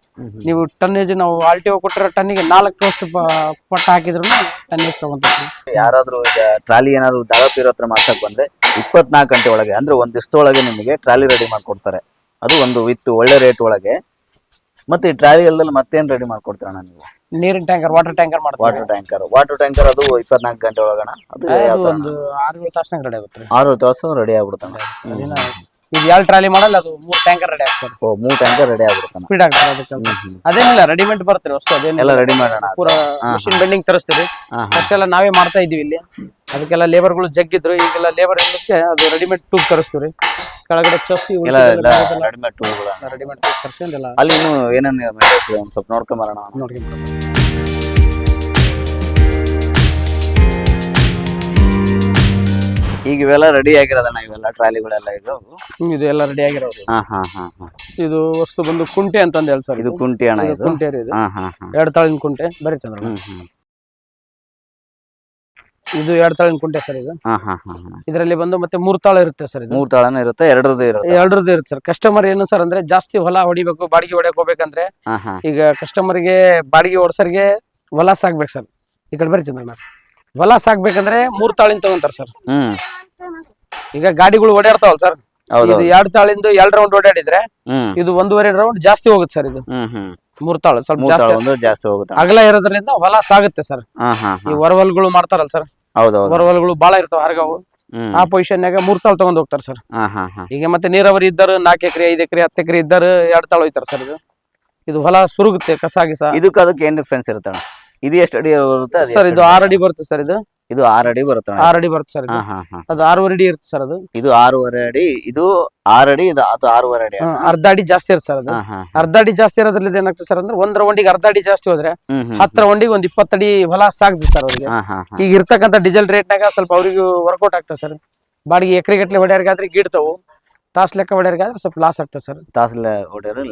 ನೀವು ಟನ್ನೇಜ್ ನಾವು ಆರ್ ಕೊಟ್ಟಿರೋ ಟನ್ನಿಗೆ ನಾಲ್ಕು ಅಷ್ಟು ಪ- ಪಟ್ಟ ಹಾಕಿದ್ರು ಟನ್ನೇಜ್ ತಗೊಂತೀವಿ. ಯಾರಾದ್ರೂ ಈಗ ಟ್ರಾಲಿ ಏನಾದ್ರು ಇರೋ ಹತ್ರ ಮಾಡ್ಸಕ್ ಬಂದ್ರೆ ಇಪ್ಪತ್ನಾಲ್ಕು ಗಂಟೆ ಒಳಗೆ ಅಂದ್ರೆ ಒಂದಿಷ್ಟೊಳಗೆ ದಿವಸದೊಳಗೆ ನಿಮಗೆ ಟ್ರಾಲಿ ರೆಡಿ ಮಾಡ್ಕೊಡ್ತಾರೆ. ಅದು ಒಂದು ವಿತ್ ಒಳ್ಳೆ ರೇಟ್ ಒಳಗೆ. ಮತ್ತೆ ಈ ಟ್ರಾಲಿ ಅಲ್ಲಲ್ಲಿ ಮತ್ತೇನ್ ರೆಡಿ ಮಾಡ್ಕೊಡ್ತಾರಣ್ಣ ನೀವು? ನೀರಿನ ಟ್ಯಾಂಕರ್ ವಾಟರ್ ಟ್ಯಾಂಕರ್ ಮಾಡ್ತೀವಿ. ವಾಟರ್ ಟ್ಯಾಂಕರ್ ವಾಟರ್ ಟ್ಯಾಂಕರ್ ಅದು ಇಪ್ಪತ್ನಾಲ್ಕು ಗಂಟೆ ಒಳಗಣ? ಅದು ಯಾವ ಅದು ತರ ಒಂದು ಆರು ಏಳು ತಾಸ್ನಾಗ ರೆಡಿ ಆಗುತ್ತೆ. ಆರು ತಾಸು ರೆಡಿ ಆಗ್ಬಿಡ್ತಾನೆ ಅದೇನ ಎರಡು ಟ್ರಾಲಿ ಮಾಡಲ್ಲ ಅದು ಮೂರು ಟ್ಯಾಂಕರ್ ರೆಡಿ ಆಗ್ತದೆ. ಓ ಮೂರ್ ಟ್ಯಾಂಕರ್ ರೆಡಿ ಆಗ್ಬಿಡ್ತಾನೆ ಸ್ಪೀಡ್ ಆಗ್ತದೆ ಅದಕ್ಕೆ. ಅದೇನಿಲ್ಲ ರೆಡಿಮೇಡ್ ಬರುತ್ತೆ ಅಷ್ಟು ಅದೇನಿಲ್ಲ. ಎಲ್ಲ ರೆಡಿ ಮಾಡೋಣ. ಪೂರ ಮಿಷಿನ್ ಬೆಂಡಿಂಗ್ ತರಿಸ್ತೀವಿ. ಹಾ, ಅಷ್ಟೆಲ್ಲ ನಾವೇ ಮಾಡ್ತಾ ಇದೀವಿ ಇಲ್ಲಿ. ಅದಕ್ಕೆಲ್ಲ ಲೇಬರ್ಗಳು ಜಗ್ಗಿದ್ರು ಈಗೆಲ್ಲ ಲೇಬರ್ ಇಲ್ಲಕ್ಕೆ ಅದು ರೆಡಿಮೇಡ್ ಟೂಬ್ ತರಿಸ್ತೀವಿ ಕೆಳಗಡೆ ಚಸ್ಸಿ ಎಲ್ಲ ಎಲ್ಲ ರೆಡಿಮೇಡ್ ಟೂಲ್ಗಳ ರೆಡಿಮೇಡ್ ಟೂಬ್ ಅಲ್ಲಿ ಇನ್ನು ಏನೇನು ಮೆಟೀರಿಯಲ್ಸ್ ಇದೆ ಒಂದ್ ಸ್ವಲ್ಪ ನೋಡ್ಕೊಂಡ್ ಬರೋಣ. ನೋಡ್ಕೊಂಡು ಈಗ ಇವೆಲ್ಲ ರೆಡಿ ಆಗಿರೋದಣ್ಣ ಇವೆಲ್ಲ ಟ್ರಾಲಿಗಳೆಲ್ಲ ಇದು? ಇದು ಎಲ್ಲ ರೆಡಿ ಆಗಿರೋದು. ಹಾ ಹಾ ಹಾ ಹಾ. ಇದು ವಸ್ತು ಬಂದು ಕುಂಟೆ ಅಂತಂದು ಹೇಳಿ ಸರ್ ಇದು ಕುಂಟೆ ಅಣ್ಣ ಇದು ಕುಂಟೆ ರೀ ಇದು. ಹಾ ಹಾ ಹಾ. ಎರಡು ತಾಳಿನ ಕುಂಟೆ ಬರೀ ಚಂದ್ರ ಹ್ಮ್ ಹ್ಮ್. ಇದು ಎರಡ್ ತಾಳಿನ ಕುಂಟೆ ಸರ್ ಇದು. ಹಾ ಹಾ ಹಾ ಹಾ. ಇದರಲ್ಲಿ ಬಂದು ಮತ್ತೆ ಮೂರ್ ತಾಳ ಇರುತ್ತೆ ಸರ್ ಇದು. ಮೂರ್ ತಾಳನೂ ಇರುತ್ತೆ ಎರಡರದ್ದು ಇರುತ್ತೆ. ಎರಡರದ್ದು ಇರುತ್ತೆ ಸರ್. ಕಸ್ಟಮರ್ ಏನು ಸರ್ ಅಂದ್ರೆ ಜಾಸ್ತಿ ಹೊಲ ಹೊಡಿಬೇಕು ಬಾಡಿಗೆ ಹೊಡ್ಯಕ್ ಹೋಗ್ಬೇಕಂದ್ರೆ ಹಾ ಹಾ. ಈಗ ಕಸ್ಟಮರ್ಗೆ ಬಾಡಿಗೆ ಹೊಡ್ಸರ್ಗೆ ಹೊಲ ಸಾಕ್ಬೇಕು ಸರ್. ಈ ಕಡೆ ಬರ್ರಿ ಚಂದ್ರಣ್ಣ. ಹೊಲ ಸಾಕ್ಬೇಕಂದ್ರೆ ಮೂರ್ ತಾಳಿನ ತಗೊಂತಾರ ಸರ್. ಹ್ಮ್. ಈಗ ಗಾಡಿಗಳು ಓಡಾಡ್ತಾವಲ್ಲ ಸರ್ ಹೌದು ಇದು ಎರಡ್ ತಾಳಿಂದು ಎರಡ್ ರೌಂಡ್ ಓಡಾಡಿದ್ರೆ ಹ್ಮ್. ಇದು ಒಂದೂವರೆ ರೌಂಡ್ ಜಾಸ್ತಿ ಹೋಗುತ್ತೆ ಸರ್ ಇದು. ಹ್ಮ್ ಹ್ಮ್. ಮೂರ್ ತಾಳು ಸ್ವಲ್ಪ ಮೂರ್ ತಾಳ ಜಾಸ್ತಿ ಒಂದು ಜಾಸ್ತಿ ಹೋಗುತ್ತೆ. ಅಗಲ ಇರೋದ್ರಿಂದ ಹೊಲ ಸಾಗುತ್ತೆ ಸರ್. ಹಾ ಹಾ ಈ ಹಾ ಹೊರವಲ್ಗಳು ಮಾಡ್ತಾರಲ್ಲ ಸರ್. ಹೌದೌದು. ಬಹಳ ಬಾಳ ಇರ್ತಾವ ಹರ್ಗಾವು ಆ ಆ ಪೊಸಿಷನ್ಯಾಗ ಮೂರ್ ತಾಳ್ ತಗೊಂಡ್ ಹೋಗ್ತಾರೆ ಸರ್. ಈಗ ಮತ್ತೆ ನೀರಾವರಿ ಇದ್ದರು ನಾಲ್ಕು ಎಕರೆ ಐದ್ ಎಕರೆ ಹತ್ತು ಎಕರೆ ಇದ್ದರು ಎರಡ್ ತಾಳ್ ಹೋಯ್ತಾರ ಸರ್ ಇದು. ಇದು ಹೊಲ ಸುರುಗುತ್ತೆ ಕಸ ಗಿಸ. ಇದಕ್ಕೆ ಅದಕ್ಕೆ ಏನ್ ಡಿಫ್ರೆನ್ಸ್ ಇರುತ್ತೆ ಇದು ಎಷ್ಟು ಅಡಿ ಬರುತ್ತೆ ಸರ್ ಇದು ಆರ್ ಅಡಿ ಬರುತ್ತೆ ಸರ್ ಇದು. ಇದು ಆರು ಅಡಿ ಬರುತ್ತೆ ಆರ್ ಅಡಿ ಬರುತ್ತೆ ಸರ್ ಅದು ಆರೂವರೆ ಅಡಿ ಇರುತ್ತೆ ಸರ್ ಅದು. ಇದು ಆರೂವರೆ ಅಡಿ ಇದು ಆರು ಅಡಿ ಇದು ಅದು ಆರೂವರೆ ಅಡಿ ಅರ್ಧ ಅಡಿ ಜಾಸ್ತಿ ಇರುತ್ತೆ ಸರ್ ಅದು. ಅರ್ಧ ಅಡಿ ಜಾಸ್ತಿ ಇರೋದ್ರಲ್ಲಿ ಏನಾಗ್ತದೆ ಸರ್ ಅಂದ್ರೆ ಒಂದ್ ರೌಂಡಿಗೆ ಅರ್ಧ ಅಡಿ ಜಾಸ್ತಿ ಹೋದ್ರೆ ಹತ್ತರ ರೌಂಡಿಗೆ ಒಂದ್ ಇಪ್ಪತ್ತಡಿ ಹೊಲ ಸಾಕ್ತದೆ ಸರ್ ಅವ್ರಿಗೆ. ಈಗ ಇರ್ತಕ್ಕಂಥ ಡೀಸೆಲ್ ರೇಟ್ನಾಗ ಸ್ವಲ್ಪ ಅವ್ರಿಗೂ ವರ್ಕೌಟ್ ಆಗ್ತದೆ ಸರ್. ಬಾಡಿಗೆ ಎಕರೆ ಗಟ್ಟಲೆ ಹೊಡ್ಯಾರ್ಗಾದ್ರೆ ಗಿಡ್ತಾವು. ತಾಸ್ ಲೆಕ್ಕ ಹೊಡ್ಯಾರ್ಗಾದ್ರೆ ಸ್ವಲ್ಪ ಲಾಸ್ ಆಗ್ತದೆ ಸರ್ ತಾಸ್ ಹೊಡೆಯೋರು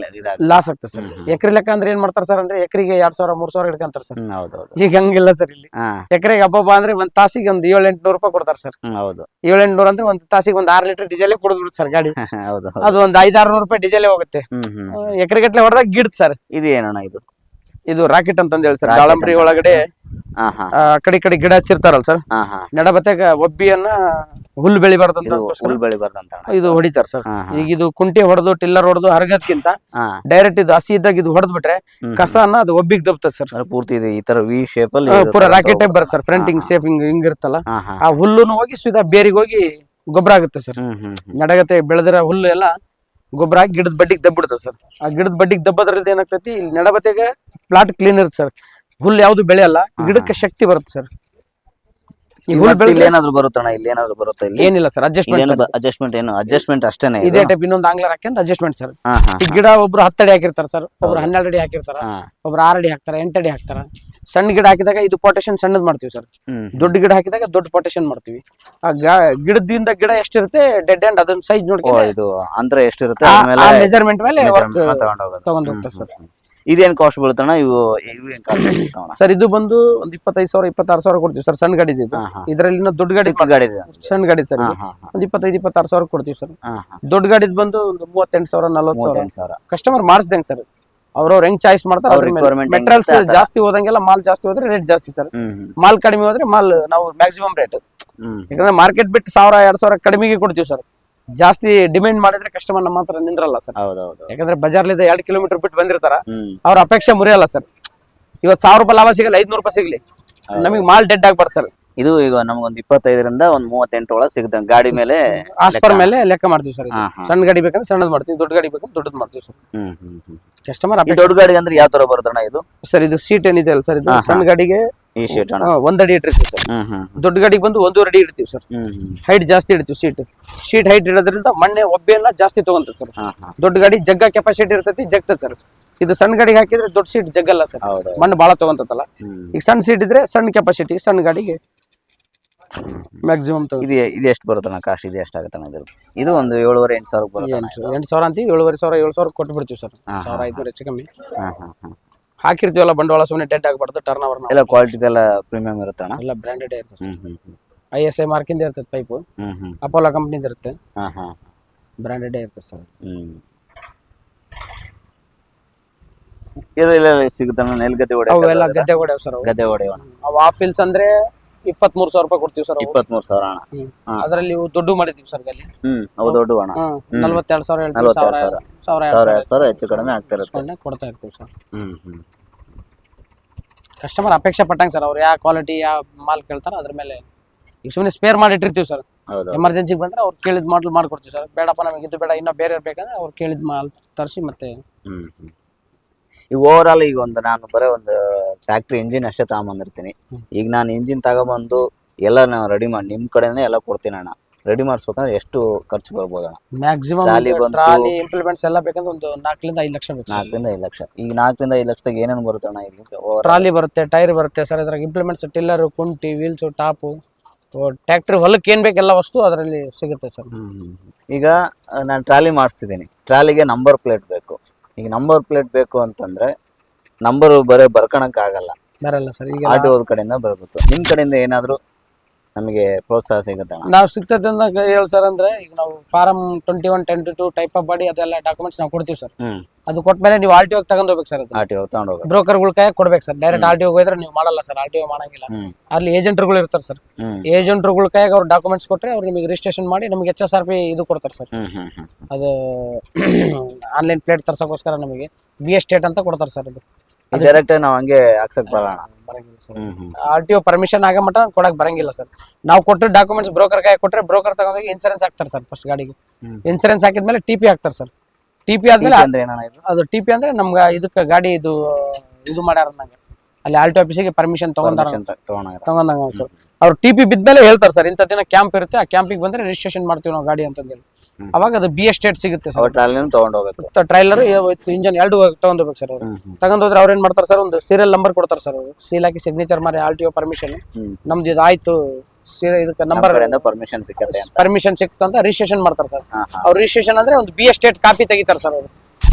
ಲಾಸ್ ಆಗ್ತದೆ ಸರ್ ಎಕರೆ ಲೆಕ್ಕ ಅಂದ್ರೆ ಏನ್ ಮಾಡ್ತಾರೆ ಸರ್ ಅಂದ್ರೆ ಎಕರೆಗೆ ಎರಡ್ ಸಾವಿರ ಮೂರ್ ಸಾವಿರ ಹಿಡ್ಕೊಂತಾರೆ ಸರ್ ಹ್ಮ್ ಹೌದೌದು. ಈಗ ಹಂಗಿಲ್ಲ ಸರ್ ಇಲ್ಲಿ. ಹಾ. ಎಕರೆಗೆ ಹಬ್ಬ ಅಂದ್ರೆ ಒಂದ್ ತಾಸಿಗೆ ಒಂದ್ ಏಳು ಎಂಟ್ನೂರು ರೂಪಾಯಿ ಕೊಡ್ತಾರೆ ಸರ್ ಹ್ಮ್ ಹೌದು. ಏಳು ಎಂಟ್ನೂರು ಅಂದ್ರೆ ಒಂದ್ ತಾಸಿಗೆ ಒಂದ್ ಆರ್ ಲೀಟರ್ ಡೀಸೆಲ್ ಕುಡಿದ್ಬಿಡುತ್ತೆ ಸರ್ ಗಾಡಿ. ಹೌದು ಹೌದು ಅದು ಒಂದ್ ಐದಾರು ನೂರು ರೂಪಾಯಿ ಡೀಸೆಲ್ ಹೋಗುತ್ತೆ. ಹ್ಮ್ ಹ್ಮ್ ಎಕರೆ ಗಟ್ಟಲೆ ಹೊಡೆದಾಗ ಗಿಡ್ ಸರ್ ಇದು ಏನಣ್ಣ ಇದು? ಇದು ರಾಕೆಟ್ ಅಂತಂದ ಹೇಳಿ ಸರ್ Rocket ದಾಳಂಬ್ರಿ ಅಂತ. ಒಳಗಡೆ ಹಾ ಹಾ ಆ ಕಡೆ ಈ ಕಡೆ ಗಿಡ ಹಚ್ಚಿರ್ತಾರಲ್ಲ ಸರ್ ಹಾ ಹಾ ನಡಬತ್ತೆಗ ಒಬ್ಬಿಯನ್ನ ಇದು ಹುಲ್ ಬೆಳಿ ಅಣ್ಣ. ಇದು ಹೊಡಿತಾರ ಸರ್. ಹಾ ಹಾ. ಈಗ ಇದು ಕುಂಟಿ ಹೊಡೆದು ಟಿಲ್ಲರ್ ಹೊಡೆದು ಹರಗದ್ಕಿಂತ ಹಾ. ಡೈರೆಕ್ಟ್ ಇದು ಹಸಿ ಇದ್ದಾಗ ಇದು ಹೊಡೆದ್ ಬಿಟ್ರೆ ಹ್ಮ್. ಕಸನ ಅದು ಒಬ್ಬಿಗೆ ದಬ್ತದೆ ಸರ್. ಅಂದ್ರೆ ಪೂರ್ತಿ ಇದು ಈ ತರ ವಿ ಶೇಪ್ ಅಲ್ಲಿ ಇದು ಪೂರ ರಾಕೆಟ್ ಟೈಪ್ ಬರುತ್ತೆ ಸರ್ ಫ್ರಂಟಿಂಗ್ ಫ್ರಂಟ್ ಹಿಂಗ್ ಸೇಫ್ ಹಿಂಗ್ ಹಿಂಗ್ ಇರುತ್ತಲ್ಲ ಹಾ ಹಾ. ಆ ಹುಲ್ಲುನು ಹೋಗಿ ಸೀದಾ ಬೇರಿಗೆ ಹೋಗಿ ಗೊಬ್ಬರ ಆಗುತ್ತೆ ಸರ್. ಹ್ಮ್ ಹ್ಮ್ ಹ್ಮ್. ನಡಗತ್ತೆ ಬೆಳೆದಿರೋ ಹುಲ್ಲು ಎಲ್ಲ ಗೊಬ್ಬರ ಹಾಕಿ ಗಿಡದ ಬಡ್ಡಿಗೆ ದಬ್ಬಿಡ್ತದೆ ಸರ್. ಆ ಗಿಡದ ಬಡ್ಡಿಗೆ ದಬ್ಬದ್ರಿಂದ ಏನಾಗ್ತೈತಿ ಇಲ್ಲಿ ನಡಗತೆಗೆ ಪ್ಲಾಟ್ ಕ್ಲೀನ್ ಇರುತ್ತೆ ಸರ್. ಹುಲ್ಲು ಯಾವುದು ಬೆಳೆಯಲ್ಲ ಗಿಡಕ್ಕೆ ಶಕ್ತಿ ಬರುತ್ತೆ ಸರ್. ಇಲ್ಲಿ ಏನಾದ್ರು ಬರುತ್ತಣ್ಣ ಇಲ್ಲಿ ಏನಾದ್ರು ಬರುತ್ತೆ ಇಲ್ಲಿ? ಏನಿಲ್ಲ ಸರ್ ಅಡ್ಜಸ್ಟ್ಮೆಂಟ್ ಅಡ್ಜಸ್ಟ್ಮೆಂಟ್ ಏನು? ಅಡ್ಜಸ್ಟ್ಮೆಂಟ್ ಅಷ್ಟೇನೆ ಇದೇ? ಟೈಪ್ ಇನ್ನೊಂದು ಆಂಗ್ಲರ್ ಹಾಕ್ಯಂತ ಅಡ್ಜಸ್ಟ್ಮೆಂಟ್ ಸರ್ ಈ ಗಿಡ ಒಬ್ರು ಹತ್ತಡಿ ಅಡಿ ಹಾಕಿರ್ತಾರ ಸರ್ ಒಬ್ರು ಹನ್ನೆರಡು ಅಡಿ ಹಾಕಿರ್ತಾರ ಒಬ್ರು ಆರ್ ಅಡಿ ಹಾಕ್ತಾರ ಎಂಟ್ ಅಡಿ ಹಾಕ್ತಾರ. ಸಣ್ಣ ಗಿಡ ಹಾಕಿದಾಗ ಇದು ಪೊಟೇಷನ್ ಸಣ್ಣದ್ ಮಾಡ್ತೀವಿ ಸರ್ ದೊಡ್ಡ ಗಿಡ ಹಾಕಿದಾಗ ದೊಡ್ಡ ಪೊಟೇಷನ್ ಮಾಡ್ತೀವಿ. ಗಿಡದಿಂದ ಗಿಡ ಎಷ್ಟಿರುತ್ತೆ ಡೆಡ್ ಅಂಡ್ ಅದನ್ನ ಸೈಜ್ ನೋಡ್ಕೊಂಡು ಇದು ಅಂತರ ಎಷ್ಟಿರುತ್ತೆ? ಮೆಜರ್ಮೆಂಟ್ ಮೇಲೆ ತಗೊಂಡ್ ಹೋಗ್ತಾರೆ ಸರ್ ಇದೇನ್ ಕಾಸ್ಟ್ ಬೀಳ್ತಣ್ಣ ಇವು ಇವು ಏನ್ ಕಾಸ್ಟ್ ಸರ್ ಇದು ಬಂದು ಒಂದ್ ಇಪ್ಪತ್ತೈದು ಸಾವಿರ ಇಪ್ಪತ್ತಾರು ಸಾವಿರ ಕೊಡ್ತೀವಿ ಸರ್ ಸಣ್ಣ ಗಾಡಿ ಇದು ಇದ್ರಲ್ಲಿ ದೊಡ್ಡ ಗಾಡಿ ಗಾಡಿ ಇದೆ. ಸಣ್ಣ ಗಾಡಿ ಸರ್ ಒಂದು ಇಪ್ಪತ್ತೈದು ಇಪ್ಪತ್ತಾರು ಸಾವಿರ ಕೊಡ್ತೀವಿ ಸರ್. ದೊಡ್ಡ ಗಾಡಿದ್ ಬಂದು ಒಂದು ಮೂವತ್ತೆಂಟು ಸಾವಿರ ನಲ್ವತ್ತು ಸಾವಿರ. ಕಸ್ಟಮರ್ ಮಾಡಿಸ್ದಂಗೆ ಸರ್. ಅವ್ರವ್ರ ಹೆಂಗ್ ಚಾಯ್ಸ್ ಮಾಡ್ತಾರೆ ಮೆಟೀರಿಯಲ್ಸ್ ಥರ. ಜಾಸ್ತಿ ಹೋದಂಗೆಲ್ಲ ಮಾಲ್ ಜಾಸ್ತಿ ಹೋದ್ರೆ ರೇಟ್ ಜಾಸ್ತಿ ಸರ್. ಮಾಲ್ ಕಡಿಮೆ ಹೋದ್ರೆ ಮಾಲ್ ನಾವು ಮ್ಯಾಕ್ಸಿಮಮ್ ರೇಟ್ ಯಾಕಂದ್ರೆ ಮಾರ್ಕೆಟ್ ಬಿಟ್ಟು ಸಾವಿರ ಎರಡ್ ಸಾವಿರ ಕಡಿಮೆಗೆ ಕೊಡ್ತೀವಿ ಸರ್. ಜಾಸ್ತಿ ಡಿಮ್ಯಾಂಡ್ ಮಾಡಿದ್ರೆ ಕಸ್ಟಮರ್ ನಮ್ಮ ಹತ್ರ ನಿಂದ್ರಲ್ಲ ಸರ್ ಹೌದೌದು. ಯಾಕಂದ್ರೆ ಬಜಾರ್ಲಿಂದ ಎರಡು ಕಿಲೋಮೀಟರ್ ಬಿಟ್ಟು ಬಂದಿರ್ತಾರ. ಹ್ಮ್. ಅವ್ರ ಅಪೇಕ್ಷೆ ಮುರಿಯಲ್ಲ ಸರ್ ಇವತ್ತು ಸಾವಿರ ರೂಪಾಯಿ ಲಾಭ ಸಿಗಲ್ಲ ಐದ್ನೂರು ರೂಪಾಯಿ ಸಿಗ್ಲಿ. ನಮಗೆ ಮಾಲ್ ಡೆಡ್ ಆಗ್ಬಾರ್ದು ಸರ್ ಇದು ಈಗ ನಮಗೊಂದು ಇಪ್ಪತ್ತೈದರಿಂದ ಒಂದ್ ಮೂವತ್ತೆಂಟು ಒಳಗೆ ಸಿಗುತ್ತೆ ಗಾಡಿ ಮೇಲೆ ಆಸ್ಪರ್ ಮೇಲೆ ಲೆಕ್ಕ ಮಾಡ್ತೀವಿ ಸರ್ ಹಾ, ಹಾ. ಸಣ್ಣ ಗಾಡಿ ಬೇಕಂದ್ರೆ ಸಣ್ಣದ್ ಮಾಡ್ತೀವಿ ದೊಡ್ಡ ಗಾಡಿ ಬೇಕಂದ್ರೆ ದೊಡ್ಡದ್ ಮಾಡ್ತೀವಿ ಸರ್ ಹ್ಮ್ ಹ್ಮ್ ಹ್ಮ್. ಕಸ್ಟಮರ್ ಈ ದೊಡ್ಡ ಗಾಡಿ ಅಂದ್ರೆ ಯಾವ ತರ ಬರುತ್ತಣ್ಣ ಇದು? ಸರ್ ಇದು ಸೀಟ್ ಏನಿದೆ ಅಲ್ಲ ಸರ್ ಇದು ಹಾ, ಹಾ. ಸಣ್ಣ ಗಾಡಿಗೆ ಈ ಶೀಟ್ ಅಣ್ಣ. ಆ, ಒಂದ್ ಅಡಿ ಇಟ್ಟಿರ್ತೀವಿ ಸರ್ ಹ್ಮ್ ಹ್ಮ್. ದೊಡ್ಡ ಗಾಡಿಗೆ ಬಂದು ಒಂದೂವರೆ ಅಡಿ ಇಡ್ತೀವಿ ಸರ್. ಹ್ಮ್ ಹ್ಮ್. ಹೈಟ್ ಜಾಸ್ತಿ ಇಡ್ತೀವಿ ಸೀಟ್ ಶೀಟ್ ಹೈಟ್ ಇಡೋದ್ರಿಂದ ಮಣ್ಣೆ ಒಬ್ಬೆಯನ್ನ ಜಾಸ್ತಿ ತಗೊಂತದೆ ಸರ್. ಹಾ ಹಾ. ದೊಡ್ಡ ಗಾಡಿ ಜಗ್ಗ ಕೆಪಾಸಿಟಿ ಇರ್ತೈತಿ ಜಗ್ತದೆ ಸರ್. ಇದು ಸಣ್ಣ ಗಾಡಿಗೆ ಹಾಕಿದ್ರೆ ದೊಡ್ಡ ಸೀಟ್ ಜಗ್ಗಲ್ಲ ಸರ್. ಹೌದು ಮಣ್ಣು ಭಾಳ ತಗೊಂತದಲ್ಲ ಹ್ಮ್. ಈಗ ಸಣ್ಣ ಸೀಟ್ ಇದ್ರೆ ಸಣ್ಣ ಕೆಪಾಸಿಟಿ ಸಣ್ಣ ಗಾಡಿಗೆ ಮ್ಯಾಕ್ಸಿಮಮ್ ತಗೊಂಡು ಇದು ಇದು ಎಷ್ಟು ಬರುತ್ತಣ್ಣ? ಕಾಸ್ಟ್ ಇದು ಎಷ್ಟಾಗತ್ತಣ್ಣ ಇದ್ರದ್ದು? ಇದು ಒಂದು ಏಳುವರೆ ಎಂಟು ಸಾವಿರ ಬರುತ್ತೆ ಎಂಟು ಸಾವಿರ ಅಂತೀವಿ ಏಳುವರೆ ಸಾವಿರ ಏಳು ಸಾವಿರ ಕೊಟ್ಟು ಬಿಡ್ತೀವಿ ಸರ್ ಸಾವಿರ ಐದುನೂರು ಹೆಚ್ಚು ಕಮ್ಮಿ. ಹಾಂ ಹಾಂ ಹಾ. ಹಾಕಿರ್ತೀವಲ್ಲ ಬಂಡವಾಳ ಸುಮ್ಮನೆ ಟೆಡ್ ಆಗ್ಬಾರ್ದು ಟರ್ನ್ ಓವರ್ ಎಲ್ಲ ಕ್ವಾಲಿಟಿದೆಲ್ಲ ಪ್ರೀಮಿಯಂ ಇರುತ್ತಣ್ಣ? ಎಲ್ಲ ಬ್ರ್ಯಾಂಡೆಡ್ ಇರ್ತದೆ. ಹ್ಮ್ ಹ್ಮ್ ಹ್ಮ್. ಐ ಎಸ್ ಐ ಮಾರ್ಕಿಂದ ಇರ್ತದೆ ಪೈಪು ಹ್ಮ್ ಹ್ಮ್. ಅಪೋಲೋ ಕಂಪ್ನಿದ ಇರುತ್ತೆ. ಹಾ ಹಾ. ಬ್ರ್ಯಾಂಡೆಡ್ ಇರ್ತದೆ ಸರ್. ಹ್ಮ್. ಇದು ಇಲ್ಲ ಸಿಗುತ್ತಣ್ಣ? ನೆಲ್ಗದ್ದೆ ಹೊಡೆ ಅವೆಲ್ಲ ಗದ್ದೆ ಹೊಡೆಯವ್ ಸರ್ ಅವು. ಗದ್ದೆ ಹೊಡೆಯೋಣ. ಅವು ಆಫಿಲ್ಸ್ ಅಂದ್ರೆ ಇಪ್ಪತ್ಮೂರು ಸಾವಿರ ರೂಪಾಯಿ ಕೊಡ್ತೀವಿ ಸರ್ ಅವು ಇಪ್ಪತ್ಮೂರು ಸಾವಿರ ಅಣ್ಣ ಹಾ. ಅದರಲ್ಲಿ ಇವು ದುಡ್ಡು ಮಾಡಿದೀವಿ ಸರ್ ಅಲ್ಲಿ ಹ್ಮ್ ಅವು ದೊಡ್ಡ ಅಣ್ಣ ಹ್ಮ್ ನಲ್ವತ್ತೆರಡು ಸಾವಿರ ಹೇಳ್ತೀವಿ ನಲ್ವತ್ತೆರಡು ಸಾವಿರ ಸಾವಿರ. ಸಾವಿರ ಸಾವಿರ ಎರಡ್ ಸಾವಿರ ಹೆಚ್ಚು ಕಡಿಮೆ ಇಸ್ಕೊಂಡೆ ಕೊಡ್ತಾ ಇರ್ತೀವಿ ಸರ್. ಹ್ಮ್ ಹ್ಮ್. ಕಸ್ಟಮರ್ ಅಪೇಕ್ಷೆ ಪಟ್ಟಂಗೆ ಸರ್ ಅವ್ರು ಯಾವ ಕ್ವಾಲಿಟಿ ಯಾವ ಮಾಲ್ ಕೇಳ್ತಾರ ಅದ್ರ ಮೇಲೆ. ಈಗ ಸುಮ್ಮನೆ ಸ್ಪೇರ್ ಮಾಡಿ ಇಟ್ಟಿರ್ತೀವಿ ಸರ್. ಹೌದು ಎಮರ್ಜೆನ್ಸಿಗೆ ಬಂದ್ರೆ ಅವ್ರು ಕೇಳಿದ ಮಾಡಲ್ ಮಾಡ್ಕೊಡ್ತೀವಿ ಸರ್. ಬೇಡಪ್ಪ ನಮಗೆ ಇದು ಬೇಡ ಇನ್ನೂ ಬೇರೆ ಬೇಕಂದ್ರೆ ಅವ್ರು ಕೇಳಿದ ಮಾಲ್ ತರಿಸಿ ಮತ್ತೆ ಹ್ಮ್ ಹ್ಮ್. ಈಗ ಓವರ್ ಆಲ್ ಈಗ ಒಂದು ನಾನು ಬರೀ ಒಂದು ಟ್ಯಾಕ್ಟ್ರಿ ಇಂಜಿನ್ ಅಷ್ಟೇ ತಗೊಂಬಂದಿರ್ತೀನಿ. ಈಗ ನಾನು ಇಂಜಿನ್ ತಗೊಂಬಂದು ಎಲ್ಲ ನಾನು ರೆಡಿ ಮಾಡಿ ನಿಮ್ಮ ಕಡೆನೇ ಎಲ್ಲ ಕೊಡ್ತೀನಿ ಅಣ್ಣ. ರೆಡಿ ಮಾಡಿಸ್ಬೇಕಂದ್ರೆ ಎಷ್ಟು ಖರ್ಚು ಬರ್ಬೋದು ಅಣ್ಣ? ಮ್ಯಾಕ್ಸಿಮಮ್ ಟ್ರಾಲಿ ಬಂತು. ಟ್ರಾಲಿ ಇಂಪ್ಲಿಮೆಂಟ್ಸ್ ಎಲ್ಲ ಬೇಕಂದ್ರೆ ಒಂದು ನಾಲ್ಕರಿಂದ ಐದು ಲಕ್ಷ ಬೇಕು ನಾಲ್ಕರಿಂದ ಐದು ಲಕ್ಷ. ಈಗ ನಾಲ್ಕರಿಂದ ಐದು ಲಕ್ಷದಾಗ ಏನೇನು ಬರುತ್ತೆ ಅಣ್ಣ ಇಲ್ಲಿ? ಟ್ರಾಲಿ ಬರುತ್ತೆ ಟೈರ್ ಬರುತ್ತೆ ಸರ್. ಇದ್ರಾಗ ಇಂಪ್ಲಿಮೆಂಟ್ಸ್ ಟಿಲ್ಲರ್ ಕುಂಟಿ ವೀಲ್ಸು ಟಾಪು ಟ್ಯಾಕ್ಟ್ರಿ ಹೊಲಕ್ಕೆ ಏನ್ ಬೇಕೆಲ್ಲ ವಸ್ತು ಅದರಲ್ಲಿ ಸಿಗುತ್ತೆ ಸರ್. ಈಗ ನಾನು ಟ್ರಾಲಿ ಮಾಡಿಸ್ತಿದ್ದೀನಿ. ಟ್ರಾಲಿಗೆ ನಂಬರ್ ಪ್ಲೇಟ್ ಬೇಕು. ಈಗ ನಂಬರ್ ಪ್ಲೇಟ್ ಬೇಕು ಅಂತಂದ್ರೆ ನಂಬರ್ ಬರೀ ಬರ್ಕೊಳಕ್ ಆಗಲ್ಲ ಬರಲ್ಲ ಸರ್ ಈಗ ಆರ್ ಟಿ ಕಡೆಯಿಂದ ಬರ್ಬೇಕು. ನಿಮ್ ಕಡೆಯಿಂದ ಏನಾದ್ರು ನಮಗೆ ಪ್ರೋತ್ಸಾಹ ಸಿಗುತ್ತೆ? ನಾವು ಸಿಗ್ತದೆ ಅಂತ ಹೇಳಿ ಸರ್ ಅಂದ್ರೆ ಈಗ ನಾವು form twenty one ten two type of body ಅದೆಲ್ಲ ಡಾಕ್ಯುಮೆಂಟ್ಸ್ ನಾವು ಕೊಡ್ತೀವಿ ಸರ್. ಹ್ಮ್. ಅದು ಕೊಟ್ಮೇಲೆ ನೀವು ಆರ್ ಟಿ ಹೋಗಿ ತಗೊಂಡ್ ಹೋಗ್ಬೇಕು sir RT R T O ತಗೊಂಡು ಹೋಗೋದು ಬ್ರೋಕರ್ಗಳ ಕೈ ಕೊಡ್ಬೇಕು ಸರ್. ಡೈರೆಕ್ಟ್ ಆರ್ ಟಿ ಹೋಗಿದ್ರೆ ನೀವು ಮಾಡಲ್ಲ ಸರ್ ಆರ್ ಟಿ ಮಾಡಂಗಿಲ್ಲ. ಹ್ಮ್. ಅಲ್ಲಿ ಏಜೆಂಟ್ರುಗಳು ಇರ್ತಾರೆ ಸರ್. ಹ್ಮ್. ಏಜೆಂಟ್ರುಗಳ ಕೈಯಾಗ ಅವ್ರು ಡಾಕ್ಯುಮೆಂಟ್ಸ್ ಕೊಟ್ರೆ ಅವ್ರು ನಿಮಗೆ ರಿಜಿಸ್ಟ್ರೇಷನ್ ಮಾಡಿ ನಮಗೆ ಎಚ್ ಎಸ್ ಆರ್ ಪಿ ಇದು ಕೊಡ್ತಾರೆ ಸರ್. ಹ್ಮ್ ಹ್ಮ್ ಹ್ಮ್. ಅದು ಆನ್ಲೈನ್ ಪ್ಲೇಟ್ ತರ್ಸೋಕ್ಕೋಸ್ಕರ ನಮಗೆ ಬಿ ಎಸ್ ಸ್ಟೇಟ್ ಅಂತ ಕೊಡ್ತಾರೆ ಸರ್ ಅದು. ಡೈರೆಕ್ಟ್ ನಾವು ಹಂಗೆ ಹಾಕ್ಸಕ್ ಬರೋಣ ಆರ್ ಟಿ ಒ ಪರ್ಮಿಷನ್ ಆಗ ಮಟ್ಟ ಕೊಡಕ್ ಬರಂಗಿಲ್ಲ ಸರ್. ನಾವು ಕೊಟ್ಟರೆ ಡಾಕ್ಯುಮೆಂಟ್ಸ್ ಬ್ರೋಕರ್ ಕೈ ಕೊಟ್ರೆ ಬ್ರೋಕರ್ ತಗೊಂಡೋಗಿ ಇನ್ಸೂರೆನ್ಸ್ ಹಾಕ್ತಾರೆ ಸರ್ ಫಸ್ಟ್ ಗಾಡಿಗೆ. ಇನ್ಸೂರೆನ್ಸ್ ಹಾಕಿದ್ಮೇಲೆ ಟಿ ಪಿ ಹಾಕ್ತಾರೆ ಸರ್. ಟಿ ಪಿ ಆದ್ಮೇಲೆ ಅಂದ್ರೆ ಏನಣ್ಣ ಇದು? ಅದು ಟಿ ಪಿ ಅಂದ್ರೆ ನಮ್ಗೆ ಇದಕ್ಕೆ ಗಾಡಿ ಇದು ಇದು ಮಾಡ್ಯಾರ ನಂಗೆ. ಅಲ್ಲಿ ಆರ್ ಟಿ ಆಫೀಸಿಗೆ ಪರ್ಮಿಷನ್ ತಗೊಂಡಾರ Permission ತಗೊಂಡಾಗ ತಗೊಂಡಂಗ ಸರ್. ಅವ್ರು ಟಿ ಪಿ ಬಿದ್ಮೇಲೆ ಹೇಳ್ತಾರೆ ಸರ್ ಇಂಥ ದಿನ ಕ್ಯಾಂಪ್ ಇರುತ್ತೆ ಆ ಕ್ಯಾಂಪಿಗೆ ಬಂದ್ರೆ ರಿಜಿಸ್ಟ್ರೇಷನ್ ಮಾಡ್ತೀವಿ ನಾವು ಗಾಡಿ ಅಂತಂದೇಳಿ. ಅವಾಗ ಅದು ಬಿ ಎಸ್ಟೇಟ್ ಸ್ಟೇಟ್ ಸಿಗುತ್ತೆ ಸರ್. ಟ್ರಾಲಿನೂ ತಗೊಂಡ್ ಹೋಗ್ಬೇಕು. ಟ್ರೈಲರ್ ಇಂಜನ್ ಎರಡು ತಗೊಂಡೋಗ್ಬೇಕು ಸರ್ ಅವರು. ತಗೊಂಡೋದ್ರೆ ಅವ್ರು ಏನ್ ಮಾಡ್ತಾರೆ ಸರ್ ಒಂದು ಸೀರಿಯಲ್ ನಂಬರ್ ಕೊಡ್ತಾರೆ ಸರ್ ಅವರು. ಸೀಲ್ ಹಾಕಿ ಸಿಗ್ನೇಚರ್ ಮಾಡಿ ಆರ್ ಟಿ ಒ ಪರ್ಮಿಷನ್ ನಮ್ದು ಇದು ಆಯ್ತು. ಸೀರೆ ಇದಕ್ಕೆ ನಂಬರ್ ಪರ್ಮಿಷನ್ ಸಿಕ್ಕತ್ತೆ ಪರ್ಮಿಷನ್ ಸಿಕ್ತು ಅಂತ ರಿಜಿಸ್ಟ್ರೇಷನ್ ಮಾಡ್ತಾರೆ ಸರ್. ಅವ್ರು ರಿಜಿಸ್ಟ್ರೇಷನ್ ಅಂದ್ರೆ ಒಂದು ಬಿ ಎಸ್ಟೇಟ್ ಸ್ಟೇಟ್ ಕಾಪಿ ತೆಗಿತಾರೆ ಸರ್ ಅವರು.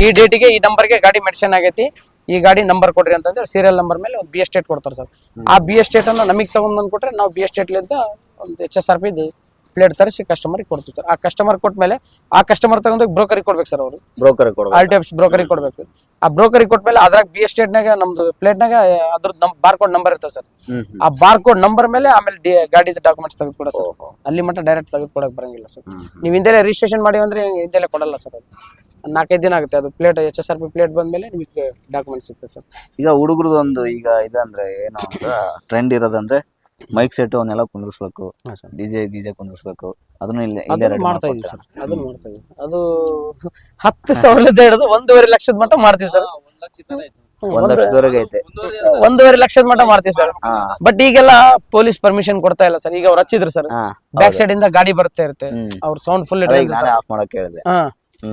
ಈ ಡೇಟಿಗೆ ಈ ನಂಬರ್ಗೆ ಗಾಡಿ ಮೆಡಿಸಿನ್ ಆಗೈತಿ. ಈ ಗಾಡಿ ನಂಬರ್ ಕೊಡ್ರಿ ಅಂತಂದ್ರೆ ಸೀರಿಯಲ್ ನಂಬರ್ ಮೇಲೆ ಒಂದು ಬಿ ಎಸ್ಟೇಟ್ ಸ್ಟೇಟ್ ಕೊಡ್ತಾರೆ ಸರ್. ಆ ಬಿ ಎಸ್ಟೇಟ್ ಸ್ಟೇಟ್ ಅನ್ನು ನಮಗೆ ತಗೊಂಡ್ ಬಂದ್ ಕೊಟ್ರೆ ನಾವು ಬಿ ಎಸ್ಟೇಟ್ ಲಿಂದ ಒಂದು H S R P plate ತರಿಸಿ ಕಸ್ಟಮರ್ಗೆ ಕೊಡ್ತೀವಿ ಸರ್ ಆ ಕಸ್ಟಮರ್ ಕೊಟ್ಟ ಮೇಲೆ ಆ ಕಸ್ಟಮರ್ ತಗೊಂಡೋಗಿ ಬ್ರೋಕರಿಗೆ ಕೊಡ್ಬೇಕು ಸರ್ ಅವರು. ಬ್ರೋಕರ್ ಕೊಡ್ಬೇಕು. ಟೈಪ್ಸ್ ಎಫ್ ಬ್ರೋಕರಿಗೆ ಕೊಡ್ಬೇಕು. ಆ ಬ್ರೋಕರಿಗೆ ಕೊಟ್ಮೇಲೆ ಅದ್ರಾಗ ಬಿ ಎಸ್ಟೇಟ್ ನಾಗ ನಮ್ದು ಪ್ಲೇಟ್ನಾಗ ಅದ್ರದ್ದು ನಮ್ ಬಾರ್ ಕೋಡ್ ನಂಬರ್ ಇರ್ತದೆ ಸರ್ ಆ ಬಾರ್ ಕೋಡ್ ನಂಬರ್ ಮೇಲೆ ಆಮೇಲೆ ಗಾಡಿ ಗಾಡಿದ ಡಾಕ್ಯುಮೆಂಟ್ಸ್ ತೆಗೆದು ಕೊಡ ಸರ್ ಅಲ್ಲಿ ಮಟ್ಟ ಡೈರೆಕ್ಟ್ ತೆಗೆದು ಕೊಡಕ್ ಬರಂಗಿಲ್ಲ ಸರ್ ನೀವ್ ಹಿಂದೆಲೆ ರಿಜಿಸ್ಟ್ರೇಷನ್ ಮಾಡಿ ಅಂದ್ರೆ ಹಿಂದೆಲೆ ಕೊಡಲ್ಲ ಸರ್ ಅದು. ನಾಲ್ಕೈದು ದಿನ ಆಗುತ್ತೆ. ಅದು plate H S R P plate ಬಂದ್ಮೇಲೆ ನಿಮಗೆ ಡಾಕ್ಯುಮೆಂಟ್ ಸಿಗ್ತದೆ ಸರ್ ಈಗ ಹುಡುಗರದೊಂದು ಈಗ ಇದಂದ್ರೆ ಏನು ಟ್ರೆಂಡ್ ಇರೋದಂದ್ರೆ ಮೈಕ್ ಸೆಟ್ ಅವನ್ನೆಲ್ಲ ಕುಂದಿಸ್ಬೇಕು ಡಿಜೆ ಗೀಜೆ ಕುಂದಿಸ್ಬೇಕು ಅದನ್ನು ಇಲ್ಲೇ ಮಾಡ್ತಾ ಇದೀವಿ ಮಾಡ್ಕೊಡ್ತಾರೆ. ಸರ್. ಅದನ್ನ ಮಾಡ್ತಾ ಇದೀವಿ. ಅದು ಹತ್ತು ಸಾವಿರದಿಂದ ಹಿಡಿದು ಒಂದೂವರೆ ಲಕ್ಷದ ಮಟ್ಟ ಮಾಡ್ತೀವಿ ಸರ್. ಒಂದ್ ಲಕ್ಷದವರೆಗೆ ಐತೆ. ಒಂದೂವರೆ ಲಕ್ಷದ ಮಟ್ಟ ಮಾಡ್ತೀವಿ ಸರ್. ಹಾ. ಬಟ್ ಈಗೆಲ್ಲ ಪೊಲೀಸ್ ಪರ್ಮಿಷನ್ ಕೊಡ್ತಾ ಇಲ್ಲ ಸರ್. ಈಗ ಅವ್ರು ಹಚ್ಚಿದ್ರು ಸರ್. ಹಾ ಬ್ಯಾಕ್ ಸೈಡ್ ಇಂದ ಗಾಡಿ ಬರ್ತಾ ಇರುತ್ತೆ. ಹ್ಮ್. ಅವ್ರ ಸೌಂಡ್ ಫುಲ್ ಅದೇ ಈಗ ನಾನೇ ಆಫ್ ಮಾಡಕ್ ಹೇಳಿದೆ. ಹಾ.